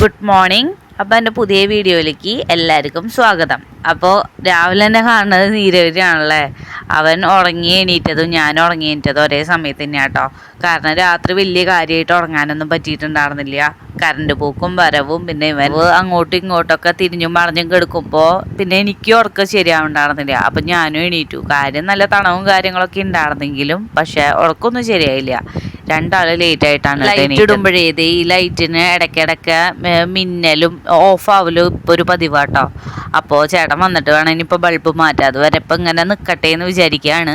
Good morning. അപ്പോൾ എന്റെ പുതിയ വീഡിയോയിലേക്ക് എല്ലാവർക്കും സ്വാഗതം. അപ്പോൾ രാവിലെ തന്നെ കാണുന്നത് നീരവരാണല്ലേ അവൻ ഉറങ്ങി എണീറ്റതും ഞാൻ ഉറങ്ങി എണീറ്റതും ഒരേ സമയത്ത് തന്നെയാണ് കേട്ടോ കാരണം രാത്രി വലിയ കാര്യമായിട്ട് ഉറങ്ങാനൊന്നും പറ്റിയിട്ടുണ്ടായിരുന്നില്ല. കറണ്ട് പോക്കും വരവും പിന്നെ ഇവൻ അങ്ങോട്ടും ഇങ്ങോട്ടൊക്കെ തിരിഞ്ഞും മറിഞ്ഞും കിടക്കുമ്പോൾ പിന്നെ എനിക്ക് ഉറക്കം ശരിയാവുണ്ടായിരുന്നില്ല. അപ്പം ഞാനും എണീറ്റു. കാര്യം നല്ല തണവും കാര്യങ്ങളൊക്കെ ഉണ്ടായിരുന്നെങ്കിലും പക്ഷേ ഉറക്കമൊന്നും ശരിയായില്ല. രണ്ടാൾ ലേറ്റ് ആയിട്ടാണ് ലൈറ്റ് ഇടുമ്പോഴേ ഈ ലൈറ്റിന് ഇടയ്ക്കിടയ്ക്ക് മിന്നലും ഓഫ് ആവലും ഇപ്പൊ ഒരു പതിവാട്ടോ. അപ്പോ ചേട്ടൻ വന്നിട്ട് വേണം ഇനിയിപ്പോൾ ബൾബ് മാറ്റാം അതുവരെ ഇപ്പം ഇങ്ങനെ നിക്കട്ടെ എന്ന് വിചാരിക്കുകയാണ്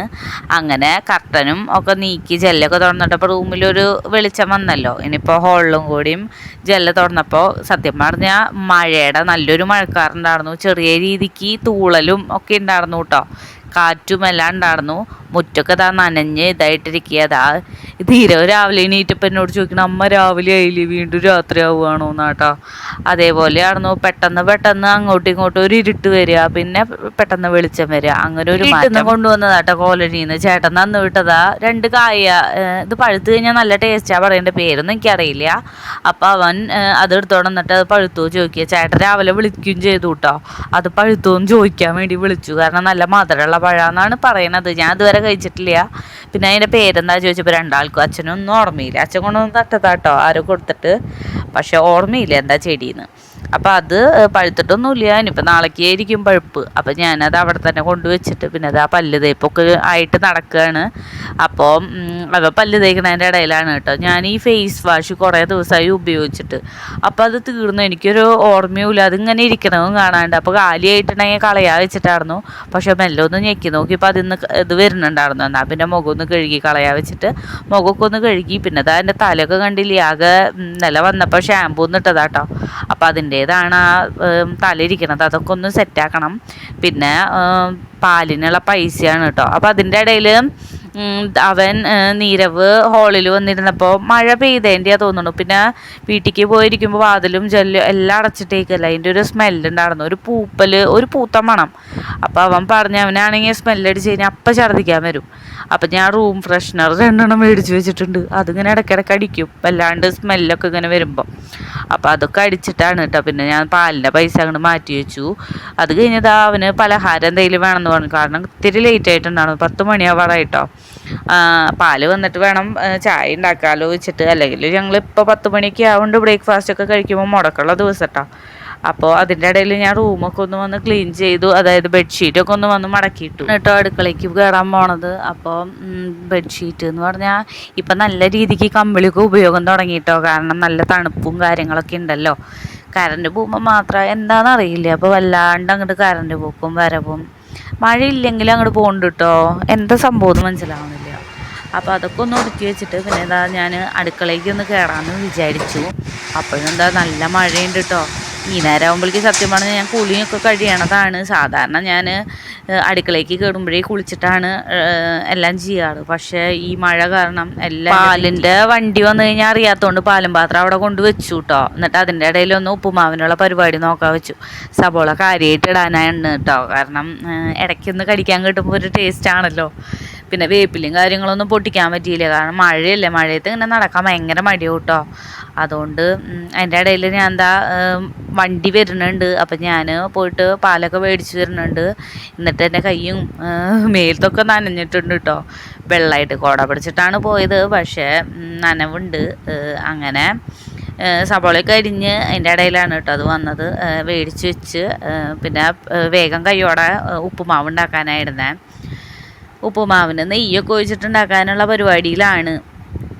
അങ്ങനെ കർട്ടനും ഒക്കെ നീക്കി ജെല്ലൊക്കെ തുറന്നിട്ടപ്പോൾ റൂമിലൊരു വെളിച്ചം വന്നല്ലോ. ഇനിയിപ്പോൾ ഹോളിലും കൂടിയും ജെല്ല് തുറന്നപ്പോൾ സത്യം പറഞ്ഞാൽ മഴയുടെ നല്ലൊരു മഴക്കാറുണ്ടായിരുന്നു. ചെറിയ രീതിക്ക് തൂളലും ഒക്കെ ഉണ്ടായിരുന്നു കേട്ടോ കാറ്റും എല്ലാം ഉണ്ടായിരുന്നു. മുറ്റൊക്കെ ഇതാ നനഞ്ഞ് ഇതായിട്ടിരിക്കുക അതാ തീരെ രാവിലെ എണീറ്റപ്പം എന്നോട് ചോദിക്കണം അമ്മ രാവിലെ ആയില്ലേ? വീണ്ടും രാത്രി ആവുകയാണോ? എന്നാട്ടോ അതേപോലെയായിരുന്നു. പെട്ടെന്ന് പെട്ടെന്ന് അങ്ങോട്ടും ഇങ്ങോട്ടും ഒരു ഇരുട്ട് വരിക പിന്നെ പെട്ടെന്ന് വെളിച്ചം വരിക. അങ്ങനെ ഒരു മാറ്റം. കൊണ്ടുവന്നതാട്ടോ കോളനിന്ന്. ചേട്ടൻ തന്നു വിട്ടതാ. രണ്ട് കായ ഇത് പഴുത്ത് കഴിഞ്ഞാൽ നല്ല ടേസ്റ്റാ പറയേണ്ട പേരൊന്നും എനിക്കറിയില്ല. അപ്പം അവൻ അത് എടുത്തോണ്ട് വന്നിട്ട് അത് പഴുത്തു ചോദിക്കുക. ചേട്ടൻ രാവിലെ വിളിക്കുകയും ചെയ്തു കേട്ടോ അത് പഴുത്തോന്ന് ചോദിക്കാൻ വേണ്ടി വിളിച്ചു. കാരണം നല്ല മധുരമുള്ള പഴമെന്നാണ് പറയണത്. ഞാൻ ഇതുവരെ കഴിച്ചിട്ടില്ല. പിന്നെ അതിന്റെ പേരെന്താ ചോദിച്ചപ്പോൾ രണ്ടാൾക്കും അച്ഛനൊന്നും ഓർമ്മയില്ല. അച്ഛൻ കൊണ്ടൊന്നും തട്ടതാട്ടോ ആരോ കൊടുത്തിട്ട്. പക്ഷെ ഓർമ്മയില്ല എന്താ ചെടിയെന്ന് അപ്പം അത് പഴുത്തിട്ടൊന്നുമില്ല. ഇനിയിപ്പോൾ നാളേക്ക് ആയിരിക്കും പഴുപ്പ്. അപ്പം ഞാനത് അവിടെ തന്നെ കൊണ്ടുവച്ചിട്ട് പിന്നെ അത് ആ പല്ല് തേപ്പൊക്കെ ആയിട്ട് നടക്കുകയാണ് അപ്പോൾ അവ പല്ല് തേക്കുന്നതിന്റെ ഇടയിലാണ് കേട്ടോ. ഞാൻ ഈ ഫേസ് വാഷ് കുറേ ദിവസമായി ഉപയോഗിച്ചിട്ട്. അപ്പോൾ അത് തീർന്നു. എനിക്കൊരു ഓർമ്മയുമില്ല. അതിങ്ങനെ ഇരിക്കണതും കാണാണ്ട്. അപ്പോൾ കാലിയായിട്ടുണ്ടെങ്കിൽ കളയാ വെച്ചിട്ടായിരുന്നു. പക്ഷേ മെല്ലെ ഒന്ന് ഞെക്കി നോക്കിയപ്പോൾ അതിന്ന് ഇത് വരുന്നുണ്ടായിരുന്നു. എന്നാൽ പിന്നെ മുഖം ഒന്ന് കഴുകി കളയാ വെച്ചിട്ട് മുഖമൊക്കെ ഒന്ന് കഴുകി. പിന്നെ അതാ എന്റെ തലയൊക്കെ കണ്ടില്ലേ? ആകെ നില വന്നപ്പോൾ ഷാമ്പൂ ഒന്ന് ഇട്ടതാട്ടോ. അപ്പോൾ അതിന്റേതാണ് ആ തലയിരിക്കുന്നത് അതൊക്കെ ഒന്ന് സെറ്റാക്കണം പിന്നെ പാലിനുള്ള പൈസയാണ് കേട്ടോ അപ്പോൾ അതിന്റെ ഇടയിൽ അവൻ നീരവ് ഹാളിൽ വന്നിരുന്നപ്പോൾ മഴ പെയ്തതിന്റെയാ തോന്നുന്നു. പിന്നെ വീട്ടിലേക്ക് പോയിരിക്കുമ്പോൾ വാതിലും ജല്ലും എല്ലാം അടച്ചിട്ടേക്കല്ല. അതിന്റെ ഒരു സ്മെല്ലുണ്ടായിരുന്നു ഒരു പൂപ്പൽ ഒരു പൂത്ത മണം. അപ്പോൾ അവൻ പറഞ്ഞു അവനാണെങ്കിൽ സ്മെല്ലടിച്ച് കഴിഞ്ഞാൽ അപ്പം ഛർദ്ദിക്കാൻ വരും. അപ്പം ഞാൻ റൂം ഫ്രഷ്നർ രണ്ടെണ്ണം മേടിച്ച് വെച്ചിട്ടുണ്ട്. അതിങ്ങനെ ഇടയ്ക്കിടയ്ക്ക് അടിക്കും. വല്ലാണ്ട് സ്മെല്ലൊക്കെ ഇങ്ങനെ വരുമ്പോൾ അപ്പോൾ അതൊക്കെ അടിച്ചിട്ടാണ് കേട്ടോ പിന്നെ ഞാൻ പാലിന്റെ പൈസ അങ്ങോട്ട് മാറ്റി വെച്ചു. അത് കഴിഞ്ഞതാ അവന് പലഹാരം എന്തെങ്കിലും വേണമെന്ന് പറഞ്ഞു. കാരണം ഇത്തിരി ലേറ്റ് ആയിട്ടുണ്ടായിരുന്നു പത്ത് മണിയാവാറായിട്ടോ. പാൽ വന്നിട്ട് വേണം ചായ ഉണ്ടാക്കാമല്ലോ വെച്ചിട്ട്. അല്ലെങ്കിൽ ഞങ്ങൾ ഇപ്പോൾ പത്ത് മണിക്ക് ആവുകൊണ്ട് ബ്രേക്ക്ഫാസ്റ്റ് ഒക്കെ കഴിക്കുമ്പോൾ മുടക്കുള്ള ദിവസം കേട്ടോ അപ്പോൾ അതിന്റെ ഇടയിൽ ഞാൻ റൂമൊക്കെ ഒന്ന് വന്ന് ക്ലീൻ ചെയ്തു. അതായത് ബെഡ്ഷീറ്റൊക്കെ ഒന്ന് വന്ന് മടക്കിയിട്ടു. കേട്ടോ അടുക്കളയ്ക്ക് കയറാൻ പോണത്. അപ്പോൾ ബെഡ്ഷീറ്റ് എന്ന് പറഞ്ഞാൽ ഇപ്പം നല്ല രീതിക്ക് കമ്പിളിക്ക് ഉപയോഗം തുടങ്ങിയിട്ടോ. കാരണം നല്ല തണുപ്പും കാര്യങ്ങളൊക്കെ ഉണ്ടല്ലോ. കറണ്ട് പോകുമ്പോൾ മാത്രം എന്താണെന്നറിയില്ല അപ്പോൾ വല്ലാണ്ട് അങ്ങോട്ട് കറണ്ട് പോക്കും വരവും. മഴയില്ലെങ്കിൽ അങ്ങോട്ട് പോകുന്നുണ്ട് കേട്ടോ എന്താ സംഭവം മനസ്സിലാവുന്നില്ല. അപ്പോൾ അതൊക്കെ ഒന്ന് ഒതുക്കി വെച്ചിട്ട് പിന്നെ എന്താ ഞാൻ അടുക്കളയ്ക്ക് ഒന്ന് കയറാമെന്ന് വിചാരിച്ചു. അപ്പോഴെന്താ നല്ല മഴയുണ്ട് കേട്ടോ ഈ നേരം ആകുമ്പോഴേക്ക് സത്യം പറഞ്ഞാൽ ഞാൻ കുളിയൊക്കെ കഴിയണതാണ്. സാധാരണ ഞാൻ അടുക്കളയ്ക്ക് കയറുമ്പോഴേ കുളിച്ചിട്ടാണ് എല്ലാം ചെയ്യാറ്. പക്ഷേ ഈ മഴ കാരണം എല്ലാം പാലിന്റെ വണ്ടി വന്നു കഴിഞ്ഞാൽ അറിയാത്തതുകൊണ്ട് പാലും പാത്രം അവിടെ കൊണ്ട് വെച്ചു കേട്ടോ എന്നിട്ട് അതിന്റെ ഇടയിൽ ഒന്ന് ഉപ്പുമാവിനുള്ള പരിപാടി നോക്കാൻ വെച്ചു. സബോള കാര്യമായിട്ട് ഇടാനാണ് കേട്ടോ കാരണം ഇടയ്ക്കൊന്ന് കടിക്കാൻ കിട്ടുമ്പോൾ ഒരു ടേസ്റ്റ് ആണല്ലോ. പിന്നെ വേപ്പിലും കാര്യങ്ങളൊന്നും പൊട്ടിക്കാൻ പറ്റിയില്ല. കാരണം മഴയല്ലേ മഴയത്ത് ഇങ്ങനെ നടക്കാൻ ഭയങ്കര മടിയാവും കേട്ടോ അതുകൊണ്ട് അതിന്റെ ഇടയിൽ ഞാൻ എന്താ വണ്ടി വരുന്നുണ്ട്. അപ്പം ഞാൻ പോയിട്ട് പാലൊക്കെ മേടിച്ച് വരുന്നുണ്ട് എന്നിട്ട് എന്റെ കയ്യും മേലത്തൊക്കെ നനഞ്ഞിട്ടുണ്ട് കേട്ടോ വെള്ളമായിട്ട് കോട പിടിച്ചിട്ടാണ് പോയത്. പക്ഷേ നനവുണ്ട്. അങ്ങനെ സബോളയൊക്കെ അരിഞ്ഞ് അതിന്റെ ഇടയിലാണ് കേട്ടോ അത് വന്നത്. മേടിച്ച് വെച്ച് പിന്നെ വേഗം കയ്യോടെ ഏഹ്, ഉപ്പുമാവ് ഉണ്ടാക്കാനായിരുന്നേ. ഉപ്പുമാവിന് നെയ്യൊക്കെ ഒഴിച്ചിട്ടുണ്ടാക്കാനുള്ള പരിപാടിയിലാണ്.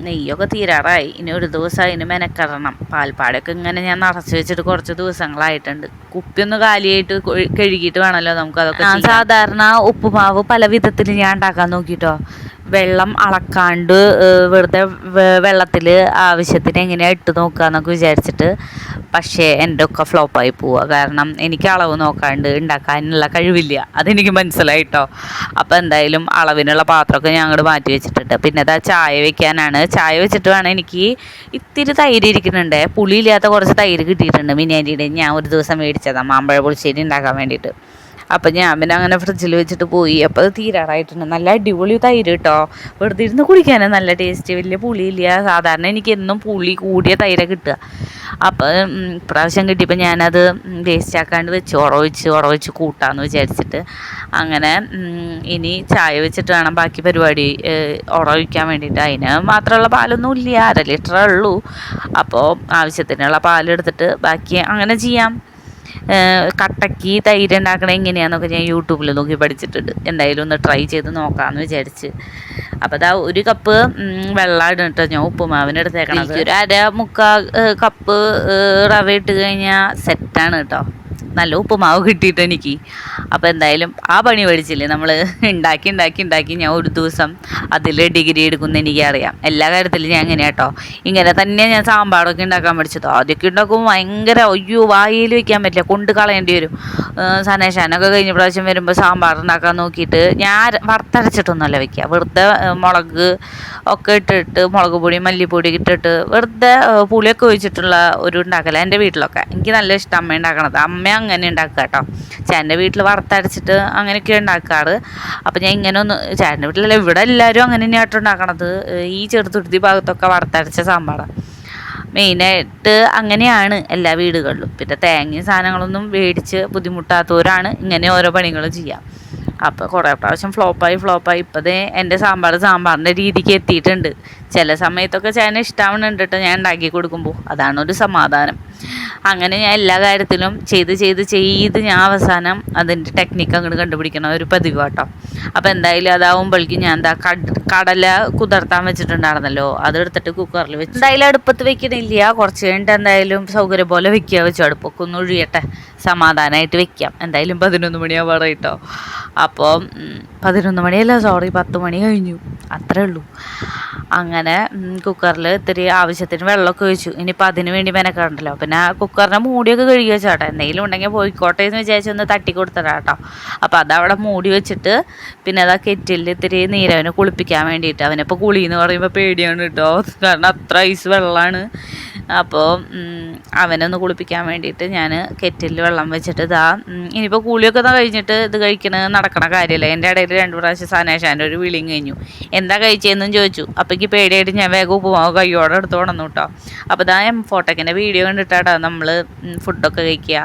നെയ്യൊക്കെ തീരാറായി. ഇനി ഒരു ദിവസം അതിന് മെനക്കെടണം. പാൽപ്പാടൊക്കെ ഇങ്ങനെ ഞാൻ നിറച്ച് വെച്ചിട്ട് കുറച്ച് ദിവസങ്ങളായിട്ടുണ്ട്. കുപ്പിയൊന്ന് കാലിയായിട്ട് കഴുകിയിട്ട് വേണമല്ലോ നമുക്ക് അതൊക്കെ സാധാരണ ഉപ്പുമാവ് പല വിധത്തിൽ ഞാൻ ഉണ്ടാക്കാൻ നോക്കിട്ടോ. വെള്ളം അളക്കാണ്ട് വെറുതെ വെള്ളത്തിൽ ആവശ്യത്തിന് എങ്ങനെയാണ് ഇട്ട് നോക്കുക എന്നൊക്കെ വിചാരിച്ചിട്ട് പക്ഷേ എന്റെ ഒക്കെ ഫ്ലോപ്പായി പോവുക കാരണം എനിക്ക് അളവ് നോക്കാണ്ട് ഉണ്ടാക്കാനുള്ള കഴിവില്ല. അതെനിക്ക് മനസ്സിലായിട്ടോ. അപ്പോൾ എന്തായാലും അളവിനുള്ള പാത്രമൊക്കെ ഞാൻ അങ്ങോട്ട് മാറ്റി വെച്ചിട്ടുണ്ട്. പിന്നെ അതാ ചായ വെക്കാനാണ്. ചായ വെച്ചിട്ട് വേണം എനിക്ക് ഇത്തിരി തൈര് ഇരിക്കുന്നുണ്ട്. പുളിയില്ലാത്ത കുറച്ച് തൈര് കിട്ടിയിട്ടുണ്ട് മിനിയാന്റെ ഞാൻ ഒരു ദിവസം മേടിച്ചതാണ് മാമ്പഴ പുളിശ്ശേരി ഉണ്ടാക്കാൻ വേണ്ടിയിട്ട്. അപ്പം ഞാൻ പിന്നെ അങ്ങനെ ഫ്രിഡ്ജിൽ വെച്ചിട്ട് പോയി. അപ്പോൾ അത് തീരാറായിട്ടുണ്ട്. നല്ല അടിപൊളി തൈര് കേട്ടോ വെറുതെ ഇരുന്ന് കുടിക്കാൻ നല്ല ടേസ്റ്റ് വലിയ പുളിയില്ല. സാധാരണ എനിക്ക് എന്നും പുളി കൂടിയ തൈര കിട്ടുക. അപ്പോൾ ഇപ്രാവശ്യം കിട്ടിയപ്പോൾ ഞാനത് വേസ്റ്റ് ആക്കാണ്ട് വെച്ച് ഉറവിച്ച് ഉറവിച്ച് കൂട്ടാമെന്ന് വിചാരിച്ചിട്ട് അങ്ങനെ ഇനി ചായ വെച്ചിട്ട് വേണം ബാക്കി പരിപാടി ഉറവിക്കാൻ വേണ്ടിയിട്ട്. അതിന് മാത്രമുള്ള പാലൊന്നും ഇല്ല. അര ലിറ്ററേ ഉള്ളൂ. അപ്പോൾ ആവശ്യത്തിനുള്ള പാലെടുത്തിട്ട് ബാക്കി അങ്ങനെ ചെയ്യാം. കട്ടക്ക് തൈര് ഉണ്ടാക്കണത് എങ്ങനെയാണെന്നൊക്കെ ഞാൻ യൂട്യൂബിൽ നോക്കി പഠിച്ചിട്ടുണ്ട്. എന്തായാലും ഒന്ന് ട്രൈ ചെയ്ത് നോക്കാമെന്ന് വിചാരിച്ച്. അപ്പോൾ അതാ ഒരു കപ്പ് വെള്ളമാണ് കേട്ടോ ഞാൻ ഉപ്പുമാവിന് എടുത്തേക്കണത്. ഒരു അര മുക്കാൽ കപ്പ് റവ ഇട്ട് കഴിഞ്ഞാൽ സെറ്റാണ് കേട്ടോ നല്ല ഉപ്പുമാവ് കിട്ടിയിട്ട് എനിക്ക്. അപ്പോൾ എന്തായാലും ആ പണി പഠിച്ചില്ലേ നമ്മൾ ഉണ്ടാക്കി ഉണ്ടാക്കി ഉണ്ടാക്കി ഞാൻ ഒരു ദിവസം അതിൽ ഡിഗ്രി എടുക്കുന്ന എനിക്കറിയാം. എല്ലാ കാര്യത്തിലും ഞാൻ എങ്ങനെയാ കേട്ടോ ഇങ്ങനെ തന്നെ ഞാൻ സാമ്പാറൊക്കെ ഉണ്ടാക്കാൻ പഠിച്ചത്. ആദ്യമൊക്കെ ഉണ്ടാക്കുമ്പോൾ ഭയങ്കര അയ്യോ വായിൽ വെക്കാൻ പറ്റില്ല. കൊണ്ട് കളയേണ്ടി വരും. സനേഷാനൊക്കെ കഴിഞ്ഞ പ്രാവശ്യം വരുമ്പോൾ സാമ്പാർ ഉണ്ടാക്കാൻ നോക്കിയിട്ട് ഞാൻ വറുത്തരച്ചിട്ടൊന്നുമല്ല വെക്കുക. വെറുതെ മുളക് ഒക്കെ ഇട്ടിട്ട് മുളക് പൊടി മല്ലിപ്പൊടി ഇട്ടിട്ട് വെറുതെ പുളിയൊക്കെ ഒഴിച്ചിട്ടുള്ള ഒരു ഉണ്ടാക്കല എന്റെ വീട്ടിലൊക്കെ. എനിക്ക് നല്ല ഇഷ്ടം അമ്മ ഉണ്ടാക്കണത്. അമ്മ അങ്ങനെ ഉണ്ടാക്കുക കേട്ടോ. ചേട്ടന്റെ വീട്ടിൽ വറുത്തരച്ചിട്ട് അങ്ങനെയൊക്കെ ഉണ്ടാക്കാറ്. അപ്പം ഞാൻ ഇങ്ങനെ ഒന്ന് ചേട്ടന്റെ വീട്ടിലല്ല ഇവിടെ എല്ലാവരും അങ്ങനെ തന്നെയായിട്ട് ഉണ്ടാക്കണത്. ഈ ചെറുതുരുത്തി ഭാഗത്തൊക്കെ വറുത്തരച്ച സാമ്പാറാണ് മെയിനായിട്ട് അങ്ങനെയാണ് എല്ലാ വീടുകളിലും. പിന്നെ തേങ്ങയും സാധനങ്ങളൊന്നും മേടിച്ച് ബുദ്ധിമുട്ടാത്തവരാണ് ഇങ്ങനെ ഓരോ പണികളും ചെയ്യുക. അപ്പോൾ കുറേ പ്രാവശ്യം ഫ്ലോപ്പായി ഫ്ലോപ്പായി. ഇപ്പതേ എന്റെ സാമ്പാർ സാമ്പാറിന്റെ രീതിക്ക് എത്തിയിട്ടുണ്ട്. ചില സമയത്തൊക്കെ ചേന ഇഷ്ടാവുന്നുണ്ട് കേട്ടോ ഞാൻ ഉണ്ടാക്കി കൊടുക്കുമ്പോൾ. അതാണ് ഒരു സമാധാനം. അങ്ങനെ ഞാൻ എല്ലാ കാര്യത്തിലും ചെയ്ത് ചെയ്ത് ചെയ്ത് ഞാൻ അവസാനം അതിന്റെ ടെക്നിക്ക് അങ്ങോട്ട് കണ്ടുപിടിക്കണം. ഒരു പതിവ് കേട്ടോ. അപ്പോൾ എന്തായാലും അതാവുമ്പോഴേക്കും ഞാൻ എന്താ കട കടല കുതിർത്താൻ വെച്ചിട്ടുണ്ടായിരുന്നല്ലോ. അതെടുത്തിട്ട് കുക്കറിൽ വെച്ച്. എന്തായാലും അടുപ്പത്ത് വെക്കണില്ല. കുറച്ച് കഴിഞ്ഞിട്ട് എന്തായാലും സൗകര്യം പോലെ വെക്കുക. വെച്ചു അടുപ്പൊക്കെ ഒന്ന് ഒഴിയട്ടെ. സമാധാനമായിട്ട് വെക്കാം. എന്തായാലും പതിനൊന്ന് മണിയാവാറ് കേട്ടോ. അപ്പോൾ പതിനൊന്ന് മണിയല്ല സോറി പത്ത് മണി കഴിഞ്ഞു. അത്രേ ഉള്ളൂ. അങ്ങനെ കുക്കറിൽ ഇത്തിരി ആവശ്യത്തിന് വെള്ളമൊക്കെ ഒഴിച്ചു. ഇനിയിപ്പോൾ അതിന് വേണ്ടി മെനക്കാണ്ടല്ലോ പിന്നെ ആ കുക്കറിനെ മൂടിയൊക്കെ കഴുകി വെച്ചാട്ടോ. എന്തെങ്കിലും ഉണ്ടെങ്കിൽ പോയിക്കോട്ടെ എന്ന് വിചാരിച്ചു ഒന്ന് തട്ടി കൊടുത്തതാ കേട്ടോ അപ്പോൾ അതവിടെ മൂടി വെച്ചിട്ട് പിന്നെ അതാ കെറ്റിലിൽ ഇത്തിരി നീരവനെ കുളിപ്പിക്കാൻ വേണ്ടിയിട്ട്. അവനിപ്പോൾ കുളി എന്ന് പറയുമ്പോൾ പേടിയാണ് കേട്ടോ കാരണം അത്ര ഐസ് വെള്ളമാണ് അപ്പോൾ അവനൊന്ന് കുളിപ്പിക്കാൻ വേണ്ടിയിട്ട് ഞാൻ കെറ്റിലിൽ വെള്ളം വെച്ചിട്ട് ഇതാ ഇനിയിപ്പോൾ കുളിയൊക്കെ ഒന്ന് കഴിഞ്ഞിട്ട് ഇത് കഴിക്കണ നടക്കണ കാര്യമല്ല എന്റെ ഇടയിൽ രണ്ട് പ്രാവശ്യം സനേഷാന്റെ ഒരു വിളിയും കഴിഞ്ഞു. എന്താ കഴിച്ചതെന്നും ചോദിച്ചു. അപ്പോൾ എനിക്ക് പേടിയായിട്ട് ഞാൻ വേഗം ഉപ്പുമാവ് കയ്യോടെ എടുത്ത് കൊണ്ടു കേട്ടോ അപ്പോൾ ഇതാ ഫോട്ടോക്കിന്റെ വീഡിയോ കണ്ടിട്ടാട്ടോ നമ്മൾ ഫുഡൊക്കെ കഴിക്കുക.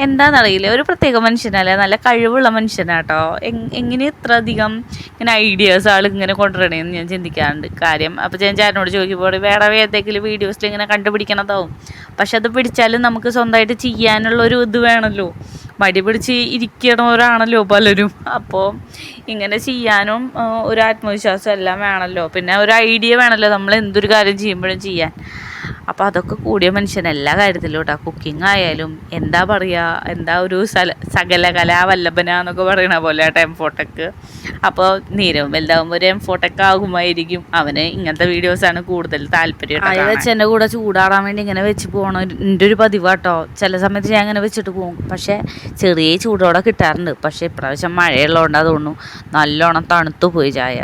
എന്താണെന്നറിയില്ല ഒരു പ്രത്യേക മനുഷ്യനല്ലേ നല്ല കഴിവുള്ള മനുഷ്യനാട്ടോ. എങ്- എങ്ങനെ ഇത്ര അധികം ഇങ്ങനെ ഐഡിയാസ് ആൾ ഇങ്ങനെ കൊണ്ടുവരണേന്ന് ഞാൻ ചിന്തിക്കാറുണ്ട്. കാര്യം അപ്പോൾ ഞാൻ ചേട്ടനോട് ചോദിക്കുമ്പോൾ വേറെ ഏതെങ്കിലും വീഡിയോസിൽ ഇങ്ങനെ കണ്ടുപിടിക്കണതാവും. പക്ഷെ അത് പിടിച്ചാലും നമുക്ക് സ്വന്തമായിട്ട് ചെയ്യാനുള്ള ഒരു ഇത് വേണമല്ലോ മടി പിടിച്ച് ഇരിക്കണവരാണല്ലോ പലരും. അപ്പോൾ ഇങ്ങനെ ചെയ്യാനും ഒരു ആത്മവിശ്വാസം എല്ലാം വേണമല്ലോ പിന്നെ ഒരു ഐഡിയ വേണമല്ലോ നമ്മൾ എന്തൊരു കാര്യം ചെയ്യുമ്പോഴും ചെയ്യാൻ. അപ്പോൾ അതൊക്കെ കൂടിയ മനുഷ്യൻ എല്ലാ കാര്യത്തിലും കേട്ടോ കുക്കിംഗ് ആയാലും എന്താ പറയുക എന്താ ഒരു സല സകല കലാവല്ലഭന എന്നൊക്കെ പറയണ പോലെ കേട്ടോ എംഫോട്ടക്ക് അപ്പോൾ നീരവും വലുതാവുമ്പോൾ ഒരു എംഫോട്ടക്ക് ആകുമായിരിക്കും. അവന് ഇങ്ങനത്തെ വീഡിയോസാണ് കൂടുതൽ താല്പര്യം ആയ വെച്ച് എന്റെ കൂടെ ചൂടാടാൻ വേണ്ടി ഇങ്ങനെ വെച്ച് പോകണം എന്റെ ഒരു പതിവാട്ടോ. ചില സമയത്ത് ഞാൻ ഇങ്ങനെ വെച്ചിട്ട് പോകും പക്ഷേ ചെറിയ ചൂടോടെ കിട്ടാറുണ്ട്. പക്ഷേ ഇപ്രാവശ്യം മഴയുള്ളതുകൊണ്ട് തോന്നുന്നു നല്ലോണം തണുത്തു പോയി ചായ.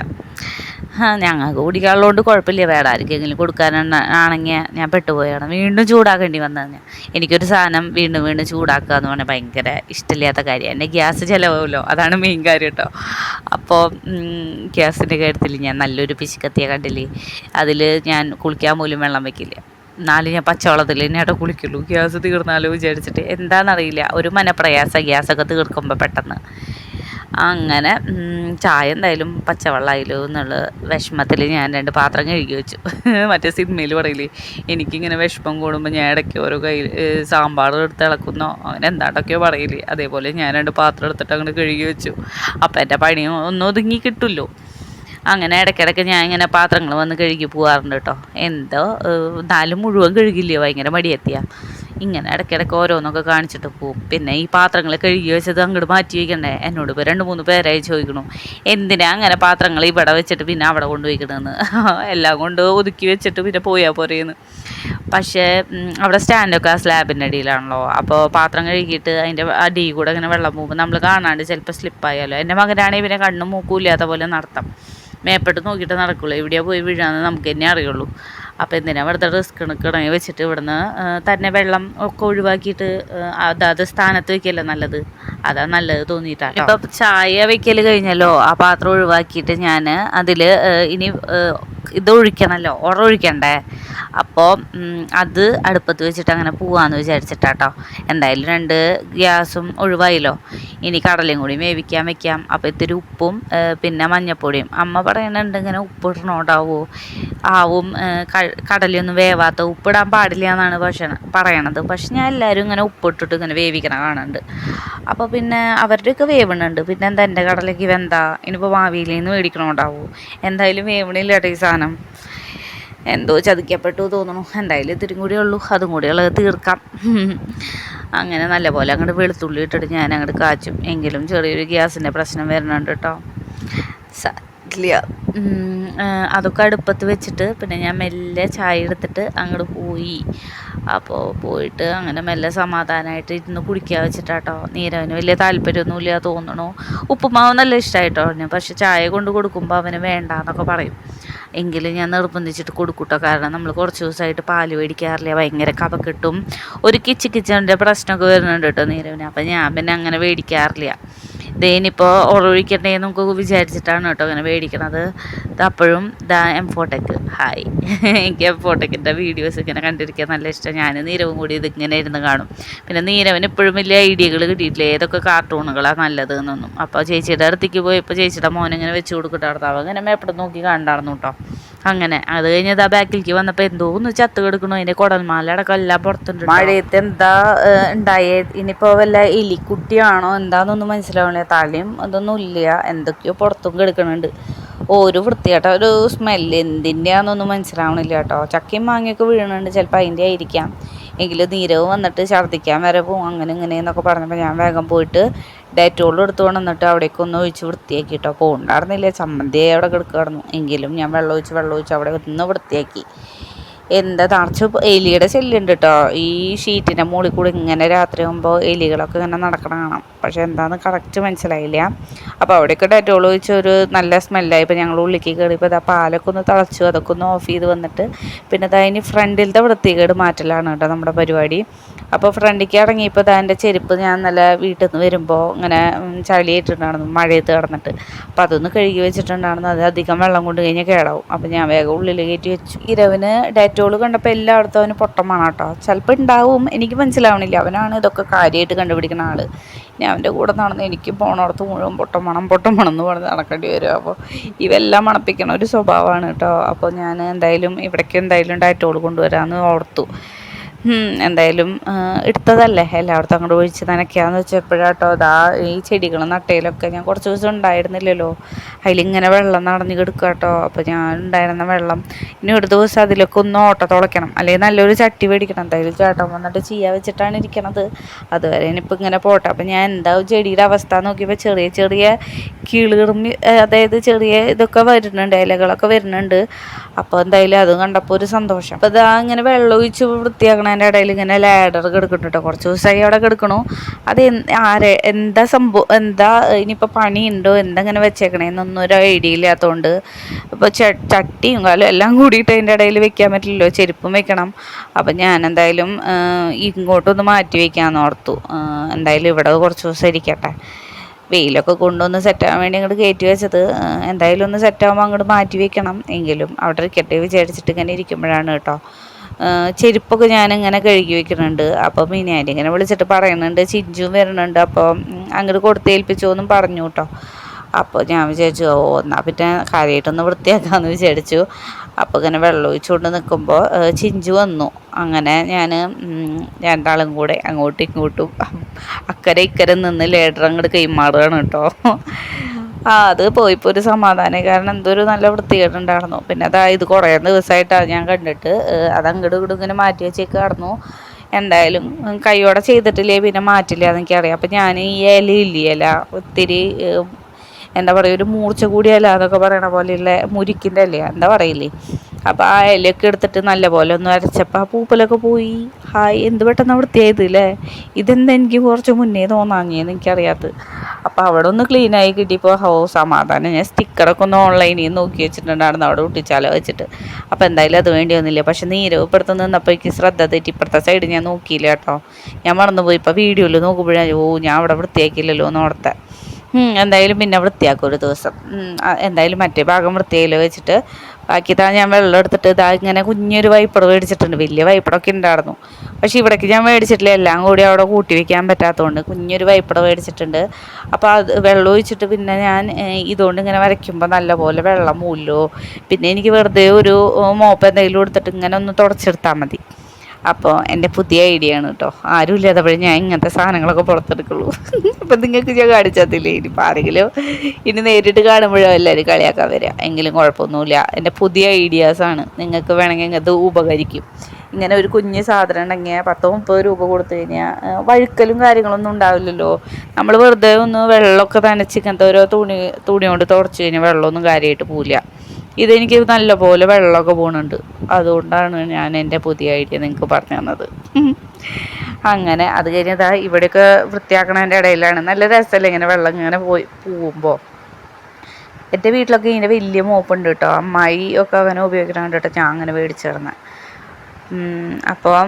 ഞങ്ങൾക്ക് കുടിക്കാനുള്ളതുകൊണ്ട് കുഴപ്പമില്ല. വേറെ ആർക്കെങ്കിലും കൊടുക്കാനാണെങ്കിൽ ഞാൻ പെട്ടുപോയാണ്. വീണ്ടും ചൂടാക്കേണ്ടി വന്നത് ഞാൻ. എനിക്കൊരു സാധനം വീണ്ടും വീണ്ടും ചൂടാക്കുക എന്ന് പറഞ്ഞാൽ ഭയങ്കര ഇഷ്ടമില്ലാത്ത കാര്യമാണ്. എന്റെ ഗ്യാസ് ചിലവുമല്ലോ? അതാണ് മെയിൻ കാര്യം കേട്ടോ. അപ്പോൾ ഗ്യാസിന്റെ കാര്യത്തിൽ ഞാൻ നല്ലൊരു പിശുക്കത്തിയ കണ്ടില്ലേ? അതിൽ ഞാൻ കുളിക്കാൻ പോലും വെള്ളം വയ്ക്കില്ല എന്നാലും ഞാൻ പച്ചവെള്ളത്തിൽ തന്നെ തന്നെയാട്ടോ കുളിക്കുള്ളൂ. ഗ്യാസ് തീർന്നാലോ വിചാരിച്ചിട്ട്. എന്താണെന്നറിയില്ല. ഒരു മനപ്രയാസം ഗ്യാസൊക്കെ തീർക്കുമ്പോൾ പെട്ടെന്ന്. അങ്ങനെ ചായ എന്തായാലും പച്ചവെള്ളമായാലും എന്നുള്ള വിഷമത്തിൽ ഞാൻ രണ്ട് പാത്രം കഴുകി വെച്ചു. മറ്റേ സിനിമയിൽ പറയില്ലേ എനിക്കിങ്ങനെ വിഷമം കൂടുമ്പോൾ ഞാൻ ഇടയ്ക്ക് ഓരോ കയ്യിൽ സാമ്പാർ എടുത്ത് ഇളക്കുന്നോ? അങ്ങനെ എന്താണ്ടൊക്കെയോ പറയില്ലേ. അതേപോലെ ഞാൻ രണ്ട് പാത്രം എടുത്തിട്ട് അങ്ങോട്ട് കഴുകി വെച്ചു. അപ്പം എന്റെ പണി ഒന്നും ഒതുങ്ങി കിട്ടുമല്ലോ അങ്ങനെ ഇടയ്ക്കിടയ്ക്ക് ഞാൻ ഇങ്ങനെ പാത്രങ്ങൾ വന്ന് കഴുകി പോകാറുണ്ട് കേട്ടോ. എന്തോ നാലും മുഴുവൻ കഴുകില്ലേ ഭയങ്കര മടിയെത്തിയ ഇങ്ങനെ ഇടയ്ക്കിടയ്ക്ക് ഓരോന്നൊക്കെ കാണിച്ചിട്ട് പോവും. പിന്നെ ഈ പാത്രങ്ങൾ കഴുകി വെച്ചത് അങ്ങോട്ട് മാറ്റി വയ്ക്കണ്ടേ എന്നോട് ഇപ്പോൾ രണ്ട് മൂന്ന് പേരായി ചോദിക്കണു. എന്തിനാ അങ്ങനെ പാത്രങ്ങൾ ഇവിടെ വെച്ചിട്ട് പിന്നെ അവിടെ കൊണ്ടുപോയിക്കണമെന്ന് എല്ലാം കൊണ്ട് ഒതുക്കി വെച്ചിട്ട് പിന്നെ പോയാൽ പോരെയെന്ന് പക്ഷേ അവിടെ സ്റ്റാൻഡൊക്കെ ആ സ്ലാബിന്റെ അടിയിലാണല്ലോ. അപ്പോൾ പാത്രം കഴുകിയിട്ട് അതിന്റെ അടിയിൽ കൂടെ ഇങ്ങനെ വെള്ളം പോകുമ്പോൾ നമ്മൾ കാണാണ്ട് ചിലപ്പോൾ സ്ലിപ്പായാലോ. എന്റെ മകനാണെങ്കിൽ പിന്നെ കണ്ണും മൂക്കും ഇല്ലാത്ത പോലെ നടത്താം. മേപ്പെട്ട് നോക്കിയിട്ട് നടക്കുള്ളൂ. എവിടെയാണ് പോയി വീഴാന്ന് നമുക്ക് തന്നെ അറിയുള്ളൂ. അപ്പോൾ എന്തിനാ വെറുതെ റിസ്ക് എടുക്കണേ വെച്ചിട്ട് ഇവിടുന്ന് തന്നെ വെള്ളം ഒക്കെ ഒഴിവാക്കിയിട്ട് അതാത് സ്ഥാനത്ത് വെക്കല്ലേ നല്ലത്? അതാ നല്ലത് തോന്നിയിട്ടാണ് ഇപ്പം ചായ വെക്കൽ കഴിഞ്ഞല്ലോ ആ പാത്രം ഒഴിവാക്കിയിട്ട് ഞാൻ അതിൽ ഇനി ആ, ഇത് ഒഴിക്കണമല്ലോ ഉറ ഒഴിക്കണ്ടേ അപ്പോൾ അത് അടുപ്പത്ത് വെച്ചിട്ട് അങ്ങനെ പോവാമെന്ന് വിചാരിച്ചിട്ടാട്ടോ. എന്തായാലും രണ്ട് ഗ്യാസും ഒഴിവായല്ലോ. ഇനി കടലയും കൂടി വേവിക്കാൻ വെക്കാം. അപ്പോൾ ഇത്തിരി ഉപ്പും പിന്നെ മഞ്ഞപ്പൊടിയും. അമ്മ പറയുന്നുണ്ട് ഇങ്ങനെ ഉപ്പിടണോണ്ടാവോ? ആവും കടലയൊന്നും വേവാത്ത ഉപ്പിടാൻ പാടില്ല എന്നാണ് പക്ഷേ പറയണത്. പക്ഷെ ഞാൻ എല്ലാവരും ഇങ്ങനെ ഉപ്പിട്ടിട്ട് ഇങ്ങനെ വേവിക്കണ കാണുന്നുണ്ട് അപ്പോൾ പിന്നെ അവരുടെയൊക്കെ വേവണുണ്ട്. പിന്നെ എന്താ എന്റെ കടലേക്ക് വെന്താ ഇനിയിപ്പോൾ മാവിയിൽ നിന്ന് മേടിക്കണോണ്ടാവോ? എന്തായാലും വേവണില്ല കേട്ടോ ഈ സാധനം. എന്തോ ചതിക്കപ്പെട്ടു തോന്നുന്നു. എന്തായാലും ഇത്തിരി കൂടിയേ ഉള്ളൂ. അതും കൂടി ഉള്ളത് തീർക്കാം. അങ്ങനെ നല്ലപോലെ അങ്ങോട്ട് വെളുത്തുള്ളി ഇട്ടിട്ട് ഞാൻ അങ്ങോട്ട് കാച്ചും. എങ്കിലും ചെറിയൊരു ഗ്യാസിന്റെ പ്രശ്നം വരുന്നുണ്ട് കേട്ടോ. ഇല്ല അതൊക്കെ അടുപ്പത്ത് വെച്ചിട്ട് പിന്നെ ഞാൻ മെല്ലെ ചായ എടുത്തിട്ട് അങ്ങോട്ട് പോയി. അപ്പോൾ പോയിട്ട് അങ്ങനെ മെല്ലെ സമാധാനമായിട്ട് ഇരുന്ന് കുടിക്കുക വെച്ചിട്ടാട്ടോ നീരവന് വലിയ താല്പര്യമൊന്നുമില്ല തോന്നണു. ഉപ്പുമാവ് നല്ല ഇഷ്ടമായിട്ടോ അവന്? പക്ഷെ ചായ കൊണ്ട് കൊടുക്കുമ്പോൾ അവന് വേണ്ട എന്നൊക്കെ പറയും. എങ്കിലും ഞാൻ നിർബന്ധിച്ചിട്ട് കൊടുക്കൂട്ടോ. കാരണം നമ്മൾ കുറച്ച് ദിവസമായിട്ട് പാൽ മേടിക്കാറില്ല. ഭയങ്കര കഥ കിട്ടും ഒരു കിച്ച് കിച്ചന്റെ പ്രശ്നമൊക്കെ വരുന്നുണ്ട് കേട്ടോ നീരവിന്. അപ്പം ഞാൻ പിന്നെ അങ്ങനെ മേടിക്കാറില്ല. ഇതേനിപ്പോൾ ഉറവിക്കണ്ടേന്ന് നമുക്ക് വിചാരിച്ചിട്ടാണ് കേട്ടോ അങ്ങനെ മേടിക്കണത്. അപ്പോഴും ദാ എം ഫോട്ടെക്ക് ഹായ് എനിക്ക് എം ഫോട്ടെക്കിന്റെ വീഡിയോസ് ഇങ്ങനെ കണ്ടിരിക്കാൻ നല്ല ഇഷ്ടം. ഞാൻ നീരവും കൂടി ഇതിങ്ങനെ ഇരുന്ന് കാണും. പിന്നെ നീരവന് ഇപ്പോഴും വലിയ ഐഡിയകൾ കിട്ടിയിട്ടില്ല? ഏതൊക്കെ കാർട്ടൂണുകളാണ് നല്ലത് എന്നൊന്നും അപ്പോൾ ചേച്ചിയുടെ അടുത്തേക്ക് പോയപ്പോൾ ചേച്ചിയുടെ മോനിങ്ങനെ വെച്ച് കൊടുക്കട്ടായിരുന്നു അവൻ ഇങ്ങനെ മേപ്പിട്ട് നോക്കി കണ്ടായിരുന്നു കേട്ടോ. അങ്ങനെ. അത് കഴിഞ്ഞത് ആ ബാക്കിലേക്ക് വന്നപ്പോൾ എന്തോന്ന് ചത്ത് കിടക്കണു അതിന്റെ കുടൽമാല അടക്കം എല്ലാം പുറത്തുണ്ട് മഴയത്ത് എന്താ ഉണ്ടായേ? ഇനിയിപ്പോൾ വല്ല എലിക്കുട്ടിയാണോ എന്താണെന്നൊന്നും മനസ്സിലാവണില്ല. തലയും അതൊന്നും ഇല്ല. എന്തൊക്കെയോ പുറത്തും കിടക്കണുണ്ട്. ഒരു വൃത്തിയായിട്ട ഒരു സ്മെല്ല് എന്തിന്റെയാണെന്നൊന്നും മനസ്സിലാവണില്ല കേട്ടോ ചക്കയും മാങ്ങയൊക്കെ വീഴണുണ്ട് ചിലപ്പോൾ അതിന്റെ ആയിരിക്കാം. എങ്കിലും നീരവ് വന്നിട്ട് ഛർദ്ദിക്കാൻ വരെ പോകും അങ്ങനെ ഇങ്ങനെ എന്നൊക്കെ പറഞ്ഞപ്പോൾ ഞാൻ വേഗം പോയിട്ട് ഡേറ്റോൾ എടുത്ത് കൊണ്ടുവന്നിട്ട് അവിടേക്ക് ഒന്ന് ഒഴിച്ച് വൃത്തിയാക്കി കേട്ടോ പോണ്ടായിരുന്നില്ല ചമ്മന്തി അവിടെ കിടക്കുമായിരുന്നു എങ്കിലും ഞാൻ വെള്ളം ഒഴിച്ച് വെള്ളം ഒഴിച്ച് അവിടെ ഒന്ന് വൃത്തിയാക്കി. എന്താ നിറച്ച് എലിയുടെ ശല്യമുണ്ട് കേട്ടോ ഈ ഷീറ്റിന്റെ മുകളിൽ കൂടി ഇങ്ങനെ രാത്രി ആകുമ്പോൾ എലികളൊക്കെ ഇങ്ങനെ നടക്കണം കാണാം. പക്ഷെ എന്താണെന്ന് കറക്റ്റ് മനസ്സിലായില്ല. അപ്പോൾ അവിടെയൊക്കെ ഡെറ്റോൾ ഒഴിച്ച് ഒരു നല്ല സ്മെല്ലായി ഇപ്പോൾ ഞങ്ങൾ ഉള്ളിലേക്ക് കയറിയപ്പോൾ ഇതാ പാലൊക്കെ ഒന്ന് തിളച്ചു അതൊക്കെ ഒന്ന് ഓഫ് ചെയ്ത് വന്നിട്ട് പിന്നെ ഇതാ ഇനി ഫ്രണ്ടിലത്തെ വൃത്തികേട് മാറ്റലാണ് കേട്ടോ നമ്മുടെ പരിപാടി. അപ്പോൾ ഫ്രണ്ടിലേക്ക് ഇറങ്ങിയപ്പോൾ ഇതാ എന്റെ ചെരുപ്പ് ഞാൻ നല്ല വീട്ടിൽ നിന്ന് വരുമ്പോൾ ഇങ്ങനെ ചളിയായിട്ടുണ്ടായിരുന്നു മഴയത്ത് കിടന്നിട്ട്. അപ്പോൾ അതൊന്ന് കഴുകി വെച്ചിട്ടുണ്ടായിരുന്നു. അത് അധികം വെള്ളം കൊണ്ട് കഴിഞ്ഞാൽ കേടാവും. അപ്പോൾ ഞാൻ വേഗം ഉള്ളിൽ കയറ്റി വെച്ചു. ഇരവിന് ഡേറ്റോൾ കണ്ടപ്പോൾ എല്ലായിടത്തും അവന് പൊട്ടമാണ് കേട്ടോ. ചിലപ്പോൾ ഉണ്ടാവും. എനിക്ക് മനസ്സിലാവണില്ല. അവനാണ് ഇതൊക്കെ കാര്യമായിട്ട് കണ്ടുപിടിക്കുന്ന ആൾ ഇനി അവന്റെ കൂടെ നടന്ന് എനിക്ക് പോണോടത്ത് മുഴുവൻ പൊട്ടം മണം പൊട്ടം മണം എന്ന് പറഞ്ഞ് നടക്കേണ്ടി വരും. അപ്പോൾ ഇവെല്ലാം മണപ്പിക്കണ ഒരു സ്വഭാവമാണ് കേട്ടോ. അപ്പോൾ ഞാൻ എന്തായാലും ഇവിടേക്ക് എന്തായാലും ഡയറ്റോൾ കൊണ്ടുവരാമെന്ന് ഓർത്തു. എന്തായാലും എടുത്തതല്ലേ എല്ലായിടത്തും അങ്ങോട്ട് ഒഴിച്ച് നനയ്ക്കാന്ന് വെച്ചപ്പോഴാട്ടോ അതാ ഈ ചെടികൾ നട്ടയിലൊക്കെ ഞാൻ കുറച്ച് ദിവസം ഉണ്ടായിരുന്നില്ലല്ലോ. അതിലിങ്ങനെ വെള്ളം നടന്നു കിടക്കുക കേട്ടോ അപ്പോൾ ഞാൻ ഉണ്ടായിരുന്ന വെള്ളം ഇനി ഒരു ദിവസം അതിലൊക്കെ ഒന്ന് ഓട്ട തുളയ്ക്കണം. അല്ലെങ്കിൽ നല്ലൊരു ചട്ടി മേടിക്കണം. എന്തായാലും ചേട്ടൻ വന്നിട്ട് ചെയ്യാൻ വെച്ചിട്ടാണ് ഇരിക്കണത്. അതുവരെ ഇനിയിപ്പോൾ ഇങ്ങനെ പോട്ടെ. അപ്പോൾ ഞാൻ എന്താ ചെടിയുടെ അവസ്ഥ നോക്കിയപ്പോൾ ചെറിയ ചെറിയ കിളിർമി അതായത് ചെറിയ ഇതൊക്കെ വരുന്നുണ്ട് ഇലകളൊക്കെ വരുന്നുണ്ട്. അപ്പോൾ എന്തായാലും അത് കണ്ടപ്പോൾ ഒരു സന്തോഷം. അപ്പോൾ ഇതാ ഇങ്ങനെ വെള്ളം ഒഴിച്ച് വൃത്തിയാക്കണതിന്റെ ഇടയിൽ ഇങ്ങനെ ലാഡർ കേട്ടോ കുറച്ച് ദിവസമായി അവിടെ കിടക്കണു. അത് ആരെ എന്താ സംഭവം? എന്താ ഇനിയിപ്പോൾ പണിയുണ്ടോ? എന്താ ഇങ്ങനെ വെച്ചേക്കണേന്നൊന്നും ഒരു ഐഡിയ ഇല്ലാത്തതുകൊണ്ട് ഇപ്പോൾ ചട്ടിയും കാലും എല്ലാം കൂടിയിട്ട് അതിന്റെ ഇടയിൽ വെക്കാൻ പറ്റില്ലല്ലോ. ചെരുപ്പും വെക്കണം. അപ്പം ഞാൻ എന്തായാലും ഇങ്ങോട്ടൊന്ന് മാറ്റി വയ്ക്കാമെന്ന് ഓർത്തു. എന്തായാലും ഇവിടെ കുറച്ച് ദിവസം ഇരിക്കട്ടെ. വെയിലൊക്കെ കൊണ്ടുവന്ന് സെറ്റാകാൻ വേണ്ടി അങ്ങോട്ട് കയറ്റി വെച്ചത്. എന്തായാലും ഒന്ന് സെറ്റാകുമ്പോൾ അങ്ങോട്ട് മാറ്റി വെക്കണം. എങ്കിലും അവിടെ ഇരിക്കട്ടെ വിചാരിച്ചിട്ട് ഇങ്ങനെ ഇരിക്കുമ്പോഴാണ് കേട്ടോ. ചെരുപ്പൊക്കെ ഞാനിങ്ങനെ കഴുകി വെക്കുന്നുണ്ട്. അപ്പോൾ മിനിയാന്റെ ഇങ്ങനെ വിളിച്ചിട്ട് പറയുന്നുണ്ട്. ചിഞ്ചും വരുന്നുണ്ട്. അപ്പോൾ അങ്ങോട്ട് കൊടുത്തേൽപ്പിച്ചു എന്നും പറഞ്ഞു കേട്ടോ. അപ്പോൾ ഞാൻ വിചാരിച്ചു ഓ എന്നാൽ പിന്നെ കാര്യമായിട്ടൊന്ന് വൃത്തിയാക്കാമെന്ന് വിചാരിച്ചു. അപ്പോൾ ഇങ്ങനെ വെള്ളം ഒഴിച്ചുകൊണ്ട് നിൽക്കുമ്പോൾ ചിഞ്ചു വന്നു. അങ്ങനെ ഞാൻ രണ്ടാളും കൂടെ അങ്ങോട്ടും ഇങ്ങോട്ടും അക്കരെ ഇക്കരെ നിന്ന് ലേഡർ അങ്ങോട്ട് കൈമാറുകയാണ് കേട്ടോ. ആ അത് പോയിപ്പോൾ ഒരു സമാധാനം. കാരണം എന്തോ ഒരു നല്ല വൃത്തികേടുണ്ടായിരുന്നു പിന്നെ അതാ ഇത് കുറേ ദിവസമായിട്ടാണ് ഞാൻ കണ്ടിട്ട് ഏഹ് അത് അങ്ങോട്ടും ഇങ്ങോട്ടും ഇങ്ങനെ മാറ്റി വെച്ചേക്ക് കടന്നു എന്തായാലും കൈയോടെ ചെയ്തിട്ടില്ലേ പിന്നെ മാറ്റില്ല എന്നെനിക്കറിയാം അപ്പം ഞാൻ ഈ ഇല ഇല ഒത്തിരി എന്താ പറയുക ഒരു മൂർച്ച കൂടിയ ഇല അതൊക്കെ പറയണ പോലെയുള്ള മുരിക്കിന്റെ ഇല എന്താ പറയില്ലേ അപ്പോൾ ആ ഇലയൊക്കെ എടുത്തിട്ട് നല്ല പോലെ ഒന്ന് അരച്ചപ്പോൾ ആ പൂപ്പലൊക്കെ പോയി. ഹായ് എന്ത് പെട്ടെന്ന് വൃത്തിയായത് അല്ലേ ഇതെന്താ എനിക്ക് കുറച്ച് മുന്നേ തോന്നാങ്ങിയെന്ന് എനിക്കറിയാത്തത് അപ്പോൾ അവിടെ ഒന്ന് ക്ലീൻ ആയി കിട്ടിയപ്പോൾ ഹോ സമാധാനം. ഞാൻ സ്റ്റിക്ക് സ്റ്റിക്കറൊക്കെ ഒന്ന് ഓൺലൈനിൽ നിന്ന് നോക്കി വെച്ചിട്ടുണ്ടായിരുന്നു അവിടെ ഒട്ടിച്ചാലോ വെച്ചിട്ട്. അപ്പോൾ എന്തായാലും അത് വേണ്ടി വന്നില്ല. പക്ഷേ നീരവ് ഇപ്പുറത്ത് നിന്നപ്പോൾ എനിക്ക് ശ്രദ്ധ തെറ്റി. ഇപ്പുറത്തെ സൈഡ് ഞാൻ നോക്കിയില്ല കേട്ടോ. ഞാൻ മറന്നുപോയി. ഇപ്പോൾ വീഡിയോയിൽ നോക്കുമ്പോഴേ ഓ ഞാൻ അവിടെ വൃത്തിയാക്കിയില്ലല്ലോ എന്ന് ഓർത്തെ. എന്തായാലും പിന്നെ വൃത്തിയാക്കും ഒരു ദിവസം. എന്തായാലും മറ്റേ ഭാഗം വൃത്തിയായില്ല വെച്ചിട്ട്. ബാക്കി താ ഞാൻ വെള്ളം എടുത്തിട്ട് ഇതാ ഇങ്ങനെ കുഞ്ഞൊരു വൈപ്പട മേടിച്ചിട്ടുണ്ട്. വലിയ വൈപ്പടമൊക്കെ ഉണ്ടായിരുന്നു. പക്ഷേ ഇവിടേക്ക് ഞാൻ മേടിച്ചിട്ടില്ല. എല്ലാം കൂടി അവിടെ കൂട്ടി വയ്ക്കാൻ പറ്റാത്തതുകൊണ്ട് കുഞ്ഞൊരു വൈപ്പട മേടിച്ചിട്ടുണ്ട്. അപ്പോൾ അത് വെള്ളം ഒഴിച്ചിട്ട് പിന്നെ ഞാൻ ഇതുകൊണ്ട് ഇങ്ങനെ വരയ്ക്കുമ്പോൾ നല്ലപോലെ വെള്ളം മൂല്ലോ. പിന്നെ എനിക്ക് വെറുതെ ഒരു മോപ്പ് എന്തെങ്കിലും എടുത്തിട്ട് ഇങ്ങനെ ഒന്ന് തുടച്ചെടുത്താൽ മതി. അപ്പോൾ എന്റെ പുതിയ ഐഡിയ ആണ് കേട്ടോ ആരും ഇല്ലാത്തപ്പോഴേ ഞാൻ ഇങ്ങനത്തെ സാധനങ്ങളൊക്കെ പുറത്തെടുക്കുള്ളൂ. അപ്പം നിങ്ങൾക്ക് ഞാൻ കാണിച്ചതില്ലേ? ഇനി ആരെങ്കിലും ഇനി നേരിട്ട് കാണുമ്പോഴോ എല്ലാവരും കളിയാക്കാൻ വരിക എങ്കിലും കുഴപ്പമൊന്നുമില്ല. എന്റെ പുതിയ ഐഡിയാസാണ് നിങ്ങൾക്ക് വേണമെങ്കിൽ ഇങ്ങനത്തെ ഉപകരിക്കും. ഇങ്ങനെ ഒരു കുഞ്ഞ് സാധനം ഉണ്ടെങ്കിൽ പത്തോ മുപ്പത് രൂപ കൊടുത്തു കഴിഞ്ഞാൽ വഴുക്കലും കാര്യങ്ങളൊന്നും ഉണ്ടാവില്ലല്ലോ. നമ്മൾ വെറുതെ ഒന്ന് വെള്ളമൊക്കെ നനച്ച് ഇങ്ങനത്തെ ഓരോ തുണി തുണി കൊണ്ട് തുടച്ച് കഴിഞ്ഞാൽ വെള്ളമൊന്നും കാര്യമായിട്ട് പോവില്ല. ഇതെനിക്ക് നല്ലപോലെ വെള്ളമൊക്കെ പോകുന്നുണ്ട് അതുകൊണ്ടാണ് ഞാൻ എന്റെ പുതിയ ഐഡിയ നിങ്ങൾക്ക് പറഞ്ഞു തന്നത്. അങ്ങനെ അത് കഴിഞ്ഞതാ ഇവിടെയൊക്കെ വൃത്തിയാക്കണതിന്റെ ഇടയിലാണ്. നല്ല രസമല്ലേ ഇങ്ങനെ വെള്ളം ഇങ്ങനെ പോയി പോകുമ്പോൾ എന്റെ വീട്ടിലൊക്കെ ഇങ്ങനെ വലിയ മോപ്പുണ്ട് കേട്ടോ. അമ്മായി ഒക്കെ അങ്ങനെ ഉപയോഗിക്കണുണ്ട് കേട്ടോ ഞാൻ അങ്ങനെ മേടിച്ചു കിടന്നത് അപ്പോൾ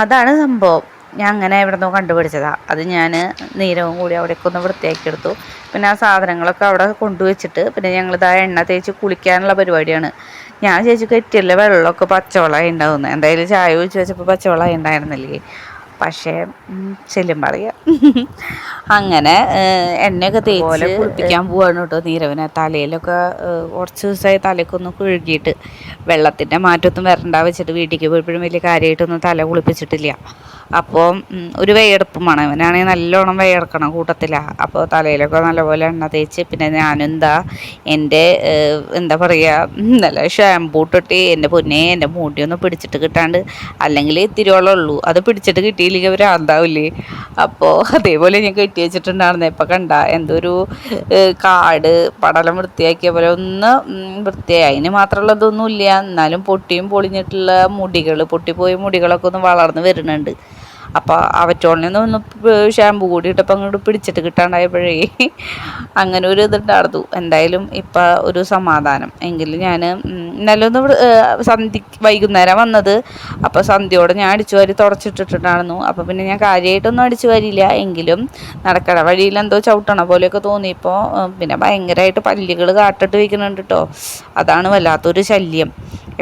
അതാണ് സംഭവം. ഞാൻ അങ്ങനെ എവിടെ നിന്നോ കണ്ടുപിടിച്ചതാണ് അത് ഞാൻ നീരവും കൂടി അവിടേക്ക് ഒന്ന് വൃത്തിയാക്കി എടുത്തു. പിന്നെ ആ സാധനങ്ങളൊക്കെ അവിടെ കൊണ്ടുവച്ചിട്ട് പിന്നെ ഞങ്ങളിത് എണ്ണ തേച്ച് കുളിക്കാനുള്ള പരിപാടിയാണ്. ഞാൻ ചേച്ചി കെറ്റിയല്ല വെള്ളമൊക്കെ പച്ചവെള്ളമായി ഉണ്ടാവുന്നത് എന്തായാലും ചായ ഒഴിച്ച് വെച്ചപ്പോൾ പച്ചവെള്ളമായി ഉണ്ടായിരുന്നില്ലേ? പക്ഷേ ചെല്ലും പറയാ അങ്ങനെ എണ്ണയൊക്കെ തേച്ച് കുളിപ്പിക്കാൻ പോവാണ് കേട്ടോ നീരവനെ. തലയിലൊക്കെ കുറച്ച് ദിവസമായി തലക്കൊന്ന് കുഴുകിയിട്ട് വെള്ളത്തിന്റെ മാറ്റമൊന്നും വരണ്ട വെച്ചിട്ട് വീട്ടിലേക്ക് പോയപ്പോഴും വലിയ കാര്യമായിട്ടൊന്നും തല കുളിപ്പിച്ചിട്ടില്ല. അപ്പോൾ ഒരു വേർപ്പുമാണ് ഇവനാണെങ്കിൽ നല്ലോണം വയർക്കണം കൂട്ടത്തിലാണ് അപ്പോൾ തലയിലൊക്കെ നല്ലപോലെ എണ്ണ തേച്ച് പിന്നെ ഞാനെന്താ എന്റെ എന്താ പറയുക നല്ല ഷാമ്പൂ തൊട്ടി എന്റെ പൊന്നെ എന്റെ മൂടിയൊന്നും പിടിച്ചിട്ട് കിട്ടാണ്ട് അല്ലെങ്കിൽ ഇത്തിരിയോളം ഉള്ളൂ അത് പിടിച്ചിട്ട് കിട്ടിയില്ലെങ്കിൽ അവർ ആന്താവില്ലേ? അപ്പോൾ അതേപോലെ ഞാൻ കെട്ടി വെച്ചിട്ടുണ്ടായിരുന്നു. ഇപ്പം കണ്ട എന്തൊരു കാട് പടലം വൃത്തിയാക്കിയ പോലെ ഒന്ന് വൃത്തിയായി. അതിന് മാത്രമുള്ളതൊന്നുമില്ല എന്നാലും പൊട്ടിയും പൊളിഞ്ഞിട്ടുള്ള മുടികൾ പൊട്ടിപ്പോയ മുടികളൊക്കെ ഒന്ന് വളർന്ന് വരുന്നുണ്ട്. അപ്പോൾ അവറ്റോളിൽ ഒന്ന് ഷാമ്പു കൂടി അങ്ങോട്ട് പിടിച്ചിട്ട് കിട്ടാണ്ടായപ്പോഴേ അങ്ങനെ ഒരു ഇതുണ്ടായിരുന്നു എന്തായാലും ഇപ്പം ഒരു സമാധാനം. എങ്കിലും ഞാൻ ഇന്നലെ ഒന്ന് സന്ധി വൈകുന്നേരം വന്നത്. അപ്പോൾ സന്ധ്യയോടെ ഞാൻ അടിച്ചു വാരി തുടച്ചിട്ടിട്ടുണ്ടായിരുന്നു. അപ്പോൾ പിന്നെ ഞാൻ കാര്യമായിട്ടൊന്നും അടിച്ചു വാരിയില്ല. എങ്കിലും നടക്കണ വഴിയിൽ എന്തോ ചവിട്ടണ പോലെയൊക്കെ തോന്നിയപ്പോൾ പിന്നെ ഭയങ്കരമായിട്ട് പല്ലുകൾ കാട്ടിട്ട് വയ്ക്കുന്നുണ്ട് കേട്ടോ അതാണ് വല്ലാത്തൊരു ശല്യം.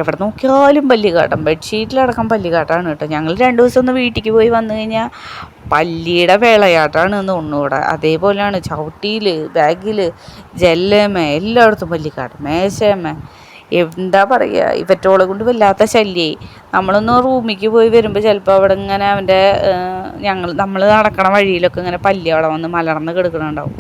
എവിടെ നോക്കിയാലും പല്ലിക്കാട്ടം ബെഡ്ഷീറ്റിലടക്കം പല്ലിക്കാട്ടാണ് കേട്ടോ ഞങ്ങൾ രണ്ട് ദിവസം ഒന്ന് വീട്ടിലേക്ക് പോയി കഴിഞ്ഞാൽ പല്ലിയുടെ വിളയാട്ടാണ് തോന്നുന്നു ഇവിടെ അതേപോലെയാണ് ചവിട്ടിയിൽ ബാഗിൽ ജല്ലേമ എല്ലായിടത്തും പല്ലിക്കാട് മേശേമ എന്താ പറയുക ഇവറ്റോളെ കൊണ്ട് വല്ലാത്ത ശല്യേ നമ്മളൊന്ന് റൂമിലേക്ക് പോയി വരുമ്പോൾ ചിലപ്പോൾ അവിടെ ഇങ്ങനെ അവന്റെ ഞങ്ങൾ നമ്മൾ നടക്കണ വഴിയിലൊക്കെ ഇങ്ങനെ പല്ലി അവിടെ വന്ന് മലർന്ന് കിടക്കണുണ്ടാവും.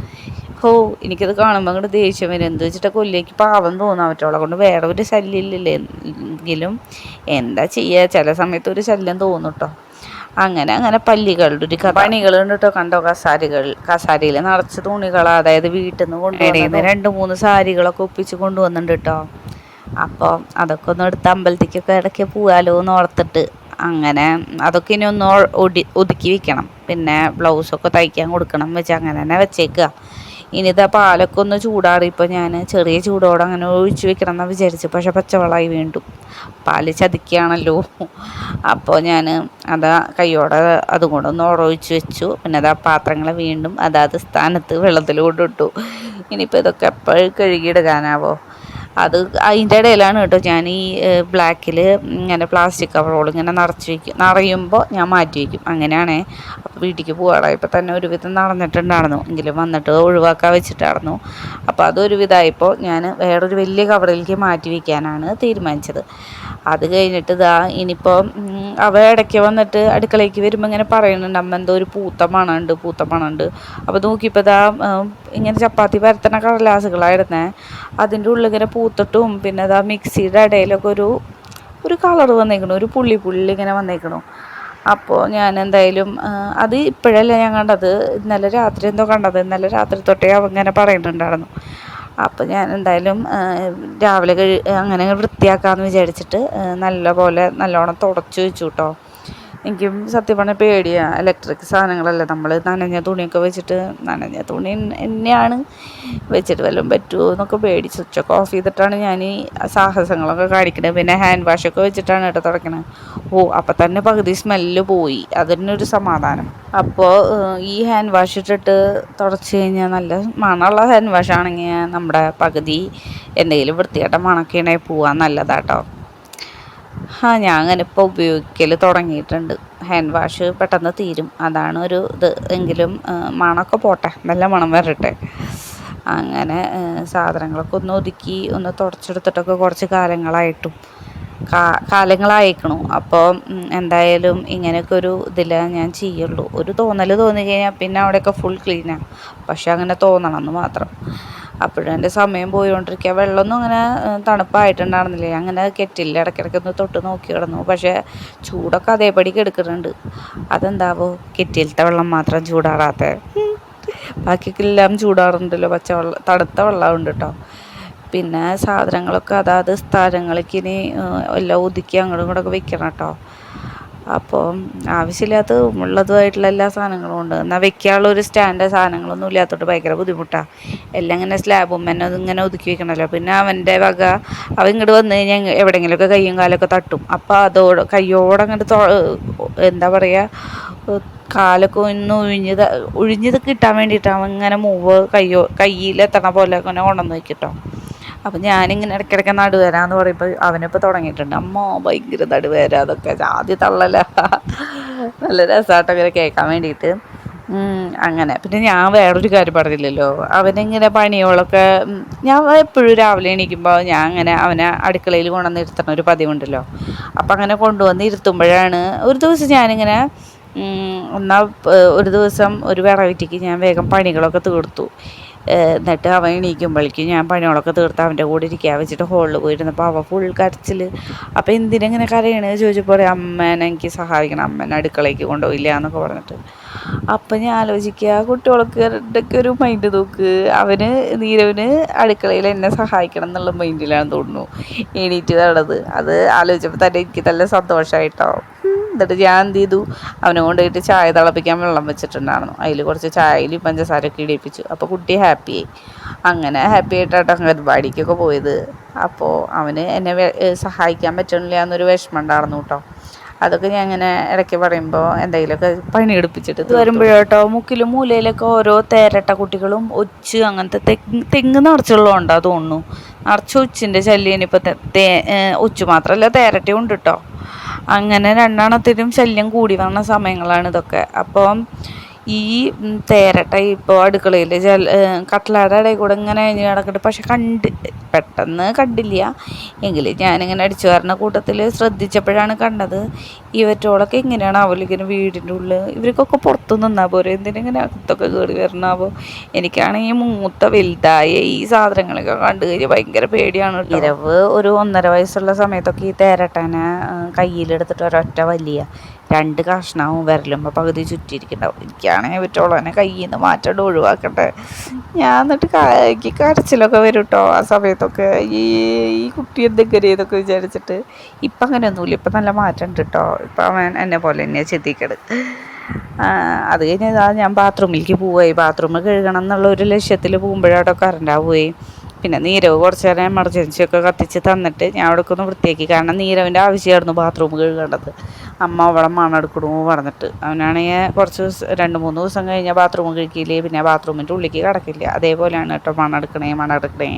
ഹോ എനിക്കത് കാണുമ്പോൾ അങ്ങോട്ട് ദേഷ്യം വരും. എന്ത് വെച്ചിട്ട് കൊല്ലേക്ക് പാവം തോന്നാൻ പറ്റുള്ളൂ കൊണ്ട്. വേറെ ഒരു ശല്യം ഇല്ലല്ലേ? എങ്കിലും എന്താ ചെയ്യുക ചില സമയത്ത് ഒരു ശല്യം തോന്നും കേട്ടോ അങ്ങനെ അങ്ങനെ പല്ലികളുടെ ഒരു പണികൾ കേട്ടോ കണ്ടോ? കസാരികൾ കസാരിയിൽ നിറച്ച് തുണികൾ അതായത് വീട്ടിൽ നിന്ന് കൊണ്ടുവരുന്ന രണ്ട് മൂന്ന് സാരികളൊക്കെ ഒപ്പിച്ച് കൊണ്ടുവന്നിട്ടുണ്ട് കേട്ടോ അപ്പോൾ അതൊക്കെ ഒന്ന് എടുത്ത് അമ്പലത്തേക്കൊക്കെ ഇടയ്ക്ക് പോകാലോ എന്ന് ഓർത്തിട്ട് അങ്ങനെ അതൊക്കെ ഇനി ഒന്ന് ഒടി ഒതുക്കി വെക്കണം. പിന്നെ ബ്ലൗസൊക്കെ തയ്ക്കാൻ കൊടുക്കണം വെച്ച് അങ്ങനെ തന്നെ വെച്ചേക്കുക. ഇനിതാ പാലൊക്കെ ഒന്ന് ചൂടാറിയപ്പോൾ ഞാൻ ചെറിയ ചൂടോടെ അങ്ങനെ ഒഴിച്ച് വെക്കണം എന്ന് വിചാരിച്ചു. പക്ഷെ പച്ചവെള്ളമായി വീണ്ടും. പാൽ ചതിക്കുകയാണല്ലോ. അപ്പോൾ ഞാൻ അതാ കൈയോടെ അതും കൂടെ ഒന്ന് ഒഴിച്ച് വെച്ചു. പിന്നെ അതാ പാത്രങ്ങളെ വീണ്ടും അതാത് സ്ഥാനത്ത് വെള്ളത്തിൽ കൊണ്ടിട്ടു ഇനിയിപ്പോൾ ഇതൊക്കെ എപ്പോഴും കഴുകിയിടുകാനാവോ അത് അതിന്റെ ഇടയിലാണ് കേട്ടോ ഞാൻ ഈ ബ്ലാക്കിൽ ഇങ്ങനെ പ്ലാസ്റ്റിക് കവറോൾ ഇങ്ങനെ നിറച്ച് വയ്ക്കും. നിറയുമ്പോൾ ഞാൻ മാറ്റി വയ്ക്കും. അങ്ങനെയാണേ. അപ്പോൾ വീട്ടിലേക്ക് പോകാറായപ്പോൾ തന്നെ ഒരുവിധം നടന്നിട്ടുണ്ടായിരുന്നു. എങ്കിലും വന്നിട്ട് ഒഴിവാക്കാൻ വെച്ചിട്ടായിരുന്നു. അപ്പോൾ അതൊരുവിധമായപ്പോൾ ഞാൻ വേറൊരു വലിയ കവറിലേക്ക് മാറ്റി വയ്ക്കാനാണ് തീരുമാനിച്ചത്. അത് കഴിഞ്ഞിട്ട് ഇതാ ഇനിയിപ്പോൾ അവ ഇടയ്ക്ക് വന്നിട്ട് അടുക്കളയ്ക്ക് വരുമ്പോൾ ഇങ്ങനെ പറയുന്നുണ്ട്. അമ്മ എന്തോ ഒരു പൂത്ത മണമുണ്ട് പൂത്ത മണമുണ്ട്. അപ്പോൾ നോക്കിയപ്പോൾ ഇതാ ഇങ്ങനെ ചപ്പാത്തി പരത്തണ കടലാസുകളായിരുന്നേ അതിന്റെ ഉള്ളിൽ ഇങ്ങനെ പൂത്തിട്ടും പിന്നെ അതാ മിക്സിയുടെ ഇടയിലൊക്കെ ഒരു ഒരു കളർ വന്നേക്കണു. ഒരു പുള്ളി പുള്ളി ഇങ്ങനെ വന്നേക്കണു. അപ്പോൾ ഞാൻ എന്തായാലും അത് ഇപ്പോഴല്ല ഞാൻ കണ്ടത്? ഇന്നലെ രാത്രി എന്തോ കണ്ടത്? ഇന്നലെ രാത്രി തൊട്ടേ അവ ഇങ്ങനെ പറയുന്നുണ്ടായിരുന്നു അപ്പോൾ ഞാൻ എന്തായാലും രാവിലെ കഴി അങ്ങനെ വൃത്തിയാക്കാമെന്ന് വിചാരിച്ചിട്ട് നല്ല പോലെ നല്ലോണം തുടച്ചു വെച്ചു കേട്ടോ എനിക്കും സത്യം പറഞ്ഞാൽ പേടിയാണ് ഇലക്ട്രിക് സാധനങ്ങളല്ലേ നമ്മൾ നനഞ്ഞ തുണിയൊക്കെ വെച്ചിട്ട് നനഞ്ഞ തുണി തന്നെയാണ് വെച്ചിട്ട് വല്ലതും പറ്റുമോ എന്നൊക്കെ പേടി സ്വിച്ചൊക്കെ ഓഫ് ചെയ്തിട്ടാണ് ഞാൻ ഈ സാഹസങ്ങളൊക്കെ കാണിക്കുന്നത് പിന്നെ ഹാൻഡ് വാഷൊക്കെ വെച്ചിട്ടാണ് കേട്ടോ തുടക്കണത് ഓ അപ്പം തന്നെ പകുതി സ്മെല്ല് പോയി. അതിനൊരു സമാധാനം. അപ്പോൾ ഈ ഹാൻഡ് വാഷ് ഇട്ടിട്ട് തുടച്ച് കഴിഞ്ഞാൽ നല്ല മണമുള്ള ഹാൻഡ് വാഷാണെങ്കിൽ നമ്മുടെ പകുതി എന്തെങ്കിലും വൃത്തികെട്ട മണക്കണേ പോവാൻ നല്ലതാട്ടോ. ആ ഞാൻ അങ്ങനെ ഇപ്പോൾ ഉപയോഗിക്കൽ തുടങ്ങിയിട്ടുണ്ട്. ഹാൻഡ് വാഷ് പെട്ടെന്ന് തീരും. അതാണ് ഒരു ഇത്. എങ്കിലും മണമൊക്കെ പോട്ടെ. നല്ല മണം വരട്ടെ. അങ്ങനെ സാധനങ്ങളൊക്കെ ഒന്ന് ഒതുക്കി ഒന്ന് തുടച്ചെടുത്തിട്ടൊക്കെ കുറച്ച് കാലങ്ങളായിട്ടും കാ കാലങ്ങളായിക്കണു. അപ്പോൾ എന്തായാലും ഇങ്ങനെയൊക്കെ ഒരു ഇതിൽ ഞാൻ ചെയ്യുള്ളൂ. ഒരു തോന്നൽ തോന്നി കഴിഞ്ഞാൽ പിന്നെ അവിടെയൊക്കെ ഫുൾ ക്ലീനാണ് പക്ഷെ അങ്ങനെ തോന്നണം എന്ന് മാത്രം. അപ്പോഴും എന്റെ സമയം പോയിക്കൊണ്ടിരിക്കുക. വെള്ളമൊന്നും അങ്ങനെ തണുപ്പായിട്ടുണ്ടായിരുന്നില്ല. അങ്ങനെ കെറ്റില്ല ഇടയ്ക്കിടയ്ക്ക് ഒന്ന് തൊട്ട് നോക്കി കിടന്നു. പക്ഷേ ചൂടൊക്കെ അതേപടി കിടക്കുന്നുണ്ട്. അതെന്താവോ? കെറ്റിലത്തെ വെള്ളം മാത്രം ചൂടാറാത്ത. ബാക്കിയെല്ലാം ചൂടാറുണ്ടല്ലോ. പച്ച വെള്ളം തണുത്ത വെള്ളമുണ്ട് കേട്ടോ. പിന്നെ സാധനങ്ങളൊക്കെ അതാത് സ്ഥലങ്ങളിലേക്ക് ഇനി എല്ലാം ഒതുക്കി അങ്ങോട്ടും ഇങ്ങോട്ടൊക്കെ വെക്കണം കേട്ടോ. അപ്പോൾ ആവശ്യമില്ലാത്ത ഉള്ളതുമായിട്ടുള്ള എല്ലാ സാധനങ്ങളും ഉണ്ട്. എന്നാൽ വെക്കാനുള്ള ഒരു സ്റ്റാൻഡ് സാധനങ്ങളൊന്നും ഇല്ലാത്തോട്ട് ഭയങ്കര ബുദ്ധിമുട്ടാണ് എല്ലാം ഇങ്ങനെ സ്ലാബും എന്നെ ഇങ്ങനെ ഒതുക്കി വെക്കണമല്ലോ പിന്നെ അവന്റെ വക അവൻ ഇങ്ങോട്ട് വന്നു കഴിഞ്ഞാൽ എവിടെയെങ്കിലുമൊക്കെ കയ്യും കാലൊക്കെ തട്ടും. അപ്പോൾ അതോട് കയ്യോടെ അങ്ങനെ തൊ എന്താ പറയുക കാലൊക്കെ ഒന്ന് ഒഴിഞ്ഞത് ഒഴിഞ്ഞത് കിട്ടാൻ വേണ്ടിയിട്ടാണ് അവൻ ഇങ്ങനെ മൂവ് കയ്യോ കയ്യിലെത്തണ പോലെ ഇങ്ങനെ കൊണ്ടുവന്ന് വെക്കിട്ടോ. അപ്പം ഞാനിങ്ങനെ ഇടയ്ക്കിടയ്ക്ക് നടുവേരാന്ന് പറയുമ്പോൾ അവനിപ്പോൾ തുടങ്ങിയിട്ടുണ്ട്. അമ്മ ഭയങ്കര നടുവേര അതൊക്കെ ആദ്യം തള്ളല. നല്ല രസമായിട്ട് അങ്ങനെ കേൾക്കാൻ വേണ്ടിയിട്ട്. അങ്ങനെ. പിന്നെ ഞാൻ വേറൊരു കാര്യം പറഞ്ഞില്ലല്ലോ. അവനിങ്ങനെ പണിയോളൊക്കെ ഞാൻ എപ്പോഴും രാവിലെ എണീക്കുമ്പോൾ ഞാൻ അങ്ങനെ അവനെ അടുക്കളയിൽ കൊണ്ടുവന്ന് ഇരുത്തണ ഒരു പതിവുണ്ടല്ലോ. അപ്പം അങ്ങനെ കൊണ്ടുവന്ന് ഇരുത്തുമ്പോഴാണ് ഒരു ദിവസം ഞാനിങ്ങനെ എന്നാൽ എന്നാ ഒരു ദിവസം ഒരു വെറൈറ്റിക്ക് ഞാൻ വേഗം പണികളൊക്കെ തീർത്തു. എന്നിട്ട് അവൻ എണീക്കുമ്പോഴേക്കും ഞാൻ പണികളൊക്കെ തീർത്ത് അവന്റെ കൂടെ ഇരിക്കാൻ വെച്ചിട്ട് ഹോളിൽ പോയിരുന്നപ്പോൾ അവൻ ഫുൾ കരച്ചിൽ അപ്പോൾ എന്തിനെങ്ങനെ കരയണത് ചോദിച്ചപ്പോൾ അമ്മേനെ എനിക്ക് സഹായിക്കണം. അമ്മേനെ അടുക്കളയ്ക്ക് കൊണ്ടുപോയില്ല എന്നൊക്കെ പറഞ്ഞിട്ട്. അപ്പം ഞാൻ ആലോചിക്കുക കുട്ടികൾക്കൊക്കെ ഒരു മൈൻഡ് നോക്ക്. അവന് നീരവന് അടുക്കളയിൽ എന്നെ സഹായിക്കണം എന്നുള്ള മൈൻഡിലാണ് തോന്നുന്നു. എണീറ്റ് നടന്നത്. അത് ആലോചിച്ചപ്പോൾ തന്നെ എനിക്ക് നല്ല സന്തോഷമായിട്ടോ എന്നിട്ട് ഞാൻ എന്ത് ചെയ്തു? അവനെ കൊണ്ടുപോയിട്ട് ചായ തിളപ്പിക്കാൻ വെള്ളം വെച്ചിട്ടുണ്ടായിരുന്നു. അതിൽ കുറച്ച് ചായയിൽ പഞ്ചസാരയൊക്കെ ഇടിപ്പിച്ചു. അപ്പോൾ കുട്ടി ഹാപ്പിയായി അങ്ങനെ ഹാപ്പി ആയിട്ടാട്ടോ അംഗൻവാടിക്കൊക്കെ പോയത്. അപ്പോൾ അവന് എന്നെ സഹായിക്കാൻ പറ്റണില്ല എന്നൊരു വിഷമം ഉണ്ടായിരുന്നു കേട്ടോ. അതൊക്കെ ഞാൻ ഇങ്ങനെ ഇടയ്ക്ക് പറയുമ്പോൾ എന്തെങ്കിലുമൊക്കെ പണിയെടുപ്പിച്ചിട്ട് ഇത് വരുമ്പോഴേട്ടോ മുക്കിലും മൂലയിലൊക്കെ ഓരോ തേരട്ട കുട്ടികളും ഒച്ച് അങ്ങനത്തെ തെങ്ങ് തെങ്ങ് നിറച്ചുള്ളതുകൊണ്ടാ തോന്നുന്നു. നിറച്ച് ഒച്ചിന്റെ ശല്യം ഇനിയിപ്പോൾ ഒച്ച് മാത്രമല്ല തേരട്ടയും ഉണ്ട് കേട്ടോ അങ്ങനെ രണ്ടെണ്ണത്തിനും ശല്യം കൂടി വന്ന സമയങ്ങളാണ് ഇതൊക്കെ. അപ്പം ഈ തേരട്ട ഇപ്പോൾ അടുക്കളയിൽ ജല കട്ട്ലാടെ ഇടയിൽ കൂടെ ഇങ്ങനെ അഴിഞ്ഞ് കിടക്കട്ടെ പക്ഷെ കണ്ട് പെട്ടെന്ന് കണ്ടില്ല. എങ്കിലും ഞാനിങ്ങനെ അടിച്ചു വരുന്ന കൂട്ടത്തിൽ ശ്രദ്ധിച്ചപ്പോഴാണ് കണ്ടത് ഇവറ്റോളൊക്കെ ഇങ്ങനെയാണ് അവലിങ്ങനെ വീടിന്റെ ഉള്ളിൽ ഇവർക്കൊക്കെ പുറത്തു നിന്നാൽ പോരെ? എന്തിനിങ്ങനെ അകത്തൊക്കെ കയറി വരണാവോ? എനിക്കാണെങ്കിൽ മൂത്ത വലുതായ ഈ സാധനങ്ങളൊക്കെ കണ്ടു കഴിഞ്ഞാൽ ഭയങ്കര പേടിയാണ് ഇരവ് ഒരു ഒന്നര വയസ്സുള്ള സമയത്തൊക്കെ ഈ തേരട്ടനെ കയ്യിലെടുത്തിട്ട് ഒരൊറ്റ വലിയ രണ്ട് കഷ്ണവും വിരലുമ്പോൾ പകുതി ചുറ്റിയിരിക്കുന്നുണ്ടാവും എനിക്കാണെങ്കിൽ പറ്റുള്ളൂ കയ്യിൽ നിന്ന് മാറ്റം ഒഴിവാക്കട്ടെ ഞാൻ എന്നിട്ട് എനിക്ക് കരച്ചിലൊക്കെ വരും കേട്ടോ ആ സമയത്തൊക്കെ. ഈ ഈ കുട്ടി എന്തെങ്കിലും ഇതൊക്കെ വിചാരിച്ചിട്ട് ഇപ്പം അങ്ങനെയൊന്നുമില്ല ഇപ്പം നല്ല മാറ്റം ഉണ്ട് കേട്ടോ ഇപ്പം അവൻ എന്നെ പോലെ തന്നെയാണ് ചിന്തിക്കട് അത് കഴിഞ്ഞാൽ ഞാൻ ബാത്റൂമിലേക്ക് പോവുകയായി ബാത്റൂമിൽ കഴുകണം എന്നുള്ള ഒരു ലക്ഷ്യത്തിൽ പോകുമ്പോഴാട്ടോ കറണ്ടാവുകയും പിന്നെ നീരവ് കുറച്ച് നേരം എമർജൻസി ഒക്കെ കത്തിച്ച് തന്നിട്ട് ഞാൻ അവിടെ ഒന്ന് വൃത്തിയാക്കി. കാരണം നീരവിന്റെ ആവശ്യമായിരുന്നു ബാത്റൂം കഴുകേണ്ടത്. അമ്മ അവിടെ മണെടുക്കണമെന്ന് പറഞ്ഞിട്ട്. അവനാണെങ്കിൽ കുറച്ച് ദിവസം രണ്ട് മൂന്ന് ദിവസം കഴിഞ്ഞാൽ ബാത്റൂം കഴിക്കില്ലേ പിന്നെ ബാത്റൂമിന്റെ ഉള്ളിലേക്ക് കിടക്കില്ല. അതേപോലെയാണ് കേട്ടോ മണെടുക്കണേ മണെടുക്കണേ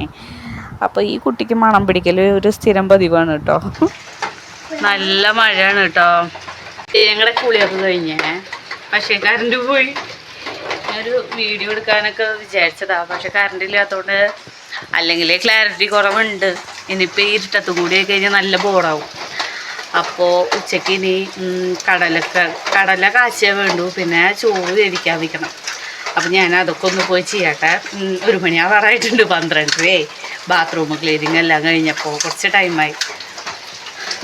അപ്പോൾ ഈ കുട്ടിക്ക് മണം പിടിക്കൽ ഒരു സ്ഥിരം പതിവാണ് കേട്ടോ. നല്ല മഴയാണ് കേട്ടോ. ഞങ്ങളുടെ കുളിയൊക്കെ കഴിഞ്ഞേ. പക്ഷേ കറണ്ട് പോയി. ഒരു വീഡിയോ എടുക്കാനൊക്കെ വിചാരിച്ചതാണ് പക്ഷെ കറണ്ട് ഇല്ലാത്തതുകൊണ്ട് അല്ലെങ്കിൽ ക്ലാരിറ്റി കുറവുണ്ട്. ഇനിയിപ്പോൾ ഇരുട്ടത്ത് കൂടി കഴിഞ്ഞാൽ നല്ല ബോറാവും അപ്പോൾ ഉച്ചയ്ക്ക് ഇനി കടല കടല കാച്ചേ വേണ്ടു. പിന്നെ ചോറ് വേവിക്കാൻ വെക്കണം. അപ്പം ഞാൻ അതൊക്കെ ഒന്ന് പോയി ചെയ്യട്ടെ. ഒരു മണിയാവാറായിട്ടുണ്ട് പന്ത്രണ്ടരയായി. ബാത്റൂം ക്ലീനിങ് എല്ലാം കഴിഞ്ഞപ്പോൾ കുറച്ച് ടൈമായി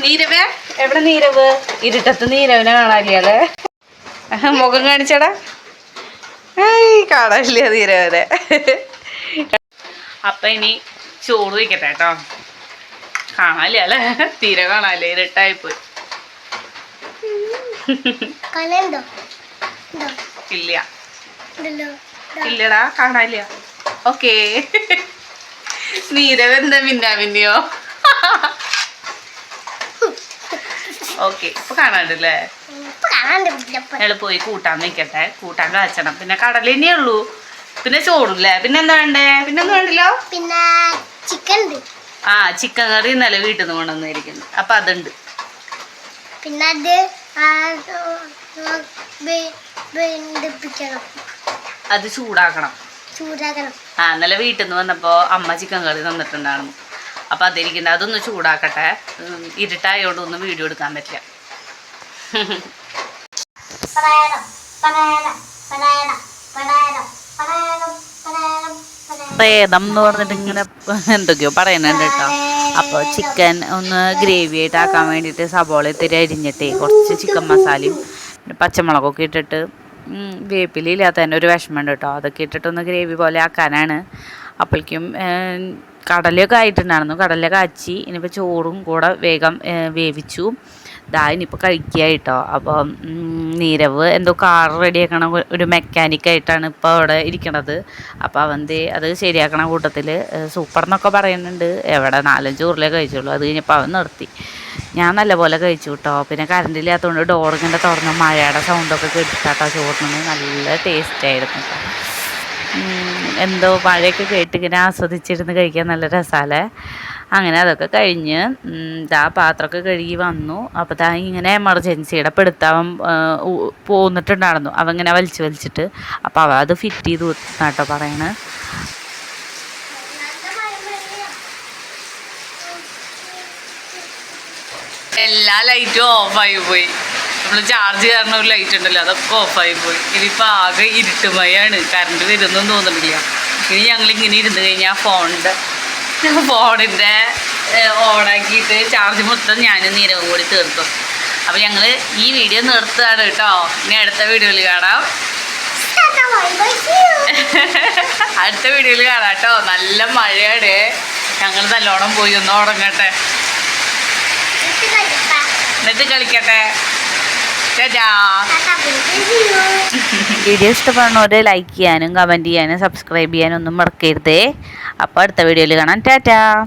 നീരവ് എവിടെ നീരവ്? ഇരുട്ടത്ത് നീരവിനെ കാണാനില്ലേ മുഖം കാണിച്ചടാ. ഏയ് കാണാനില്ല നീരവിനെ. അപ്പം ഇനി ചോറ് വയ്ക്കട്ടെ കേട്ടോ കാണാനില്ല അല്ലേ? തീരെ കാണാല്ലേ? ഇരട്ടായിപ്പോയി. ഇല്ല. ഇല്ലടാ കാണാനില്ല. ഓക്കേ. നീരവ് എന്താ മിന്നാമിന്നിയോ ഓക്കെ ഇപ്പൊ കാണാണ്ടല്ലേ ഞങ്ങൾ പോയി കൂട്ടാൻ നിൽക്കട്ടെ കൂട്ടാൻ കാച്ചണം. പിന്നെ കടലിനേ ഉള്ളൂ. പിന്നെ ചോറില്ലേ? പിന്നെ എന്താ വേണ്ടേ? പിന്നെ ഒന്നും വേണ്ടല്ലോ? പിന്നെ ചിക്കൻ ആ ചിക്കൻ കറി ഇന്നലെ വീട്ടിൽ നിന്ന് കൊണ്ടുവന്നിരിക്കുന്നു. അപ്പൊ അതുണ്ട്. പിന്നെ അത് അത് ചൂടാക്കണം. ചൂടാക്കണം. ആ ഇന്നലെ വീട്ടിൽ നിന്ന് വന്നപ്പോ അമ്മ ചിക്കൻ കറി തന്നിട്ടുണ്ടായിരുന്നു. അപ്പൊ അതിരിക്കുന്ന. അതൊന്ന് ചൂടാക്കട്ടെ. ഇരുട്ടായോണ്ട് ഒന്നും വീഡിയോ എടുക്കാൻ പറ്റില്ല. പറയണം പറയണം പറയണം പറയണം പടായണം പ്രേതം എന്ന് പറഞ്ഞിട്ട് ഇങ്ങനെ എന്തൊക്കെയോ പറയുന്നുണ്ട് കേട്ടോ. അപ്പോൾ ചിക്കൻ ഒന്ന് ഗ്രേവി ആയിട്ട് ആക്കാൻ വേണ്ടിയിട്ട് സബോള ഇത്തിരി അരിഞ്ഞിട്ട് കുറച്ച് ചിക്കൻ മസാലയും പച്ചമുളകൊക്കെ ഇട്ടിട്ട് വേപ്പില ഇല്ലാത്തതന്നെ ഒരു വിഷമമുണ്ട് കേട്ടോ. അതൊക്കെ ഇട്ടിട്ടൊന്ന് ഗ്രേവി പോലെ ആക്കാനാണ്. അപ്പോഴേക്കും കടലൊക്കെ ആയിട്ടുണ്ടായിരുന്നു. കടല കാച്ചി ഇനിയിപ്പോൾ ചോറും കൂടെ വേഗം വേവിച്ചു. ദാ ഇനിയിപ്പോൾ കഴിക്കുക കേട്ടോ. അപ്പോൾ നീരവ് എന്തോ കാർ റെഡിയാക്കണ ഒരു മെക്കാനിക്കായിട്ടാണ് ഇപ്പോൾ അവിടെ ഇരിക്കണത്. അപ്പോൾ അവൻ ദേ അത് ശരിയാക്കണ കൂട്ടത്തിൽ സൂപ്പർ എന്നൊക്കെ പറയുന്നുണ്ട്. എവിടെ നാലഞ്ച് ഉരുളേ കഴിച്ചുള്ളൂ. അത് കഴിഞ്ഞപ്പോൾ അവൻ നിർത്തി. ഞാൻ നല്ലപോലെ കഴിച്ചു കേട്ടോ. പിന്നെ കറണ്ട് ഇല്ലാത്തതുകൊണ്ട് ഡോർ ഇങ്ങനെ തുറന്ന് മഴയുടെ സൗണ്ടൊക്കെ കേട്ടിട്ടാട്ടോ ചോറിന് നല്ല ടേസ്റ്റ് ആയിരുന്നു എന്തോ മഴയൊക്കെ കേട്ടിങ്ങനെ ആസ്വദിച്ചിരുന്ന് കഴിക്കാൻ നല്ല രസമല്ലേ അങ്ങനെ അതൊക്കെ കഴിഞ്ഞ് ഇതാ പാത്രമൊക്കെ കഴുകി വന്നു. അപ്പോൾ താ ഇങ്ങനെ എമർജൻസിയുടെ പെടുത്താവൻ പോന്നിട്ടുണ്ടായിരുന്നു. അവൻ ഇങ്ങനെ വലിച്ചു വലിച്ചിട്ട്. അപ്പോൾ അവ അത് ഫിറ്റ് ചെയ്ത് കൊടുത്താട്ടോ പറയണേ. എല്ലാ ലൈറ്റും ഓഫായി പോയി. നമ്മൾ ചാർജ് കാരണം ഒരു ലൈറ്റ് ഉണ്ടല്ലോ അതൊക്കെ ഓഫായി പോയി. ഇനിയിപ്പോൾ ആകെ ഇരുട്ടുമയാണ് കറണ്ട് വരുന്നൊന്നും തോന്നുന്നില്ല. ഇനി ഞങ്ങൾ ഇങ്ങനെ ഇരുന്ന് കഴിഞ്ഞാൽ ഫോണിന്റെ ഫോണിന്റെ ഓണാക്കിയിട്ട് ചാർജ് മൊത്തം ഞാനും നീരവും കൂടി തീർക്കും അപ്പോൾ ഞങ്ങൾ ഈ വീഡിയോ നിർത്തുകയാണ് കേട്ടോ. ഇനി അടുത്ത വീഡിയോയിൽ കാണാം. അടുത്ത വീഡിയോയിൽ കാണാം കേട്ടോ. നല്ല മഴയാണ്. ഞങ്ങൾ നല്ലോണം പോയി ഒന്ന് ഉറങ്ങട്ടെ. എന്നിട്ട് കളിക്കട്ടെ. വീഡിയോ ഇഷ്ടപ്പെടുന്നവരെ ലൈക്ക് ചെയ്യാനും കമന്റ് ചെയ്യാനും സബ്സ്ക്രൈബ് ചെയ്യാനും ഒന്നും മറക്കരുതേ. അപ്പോൾ അടുത്ത വീഡിയോയിൽ കാണാം. ടാറ്റാ.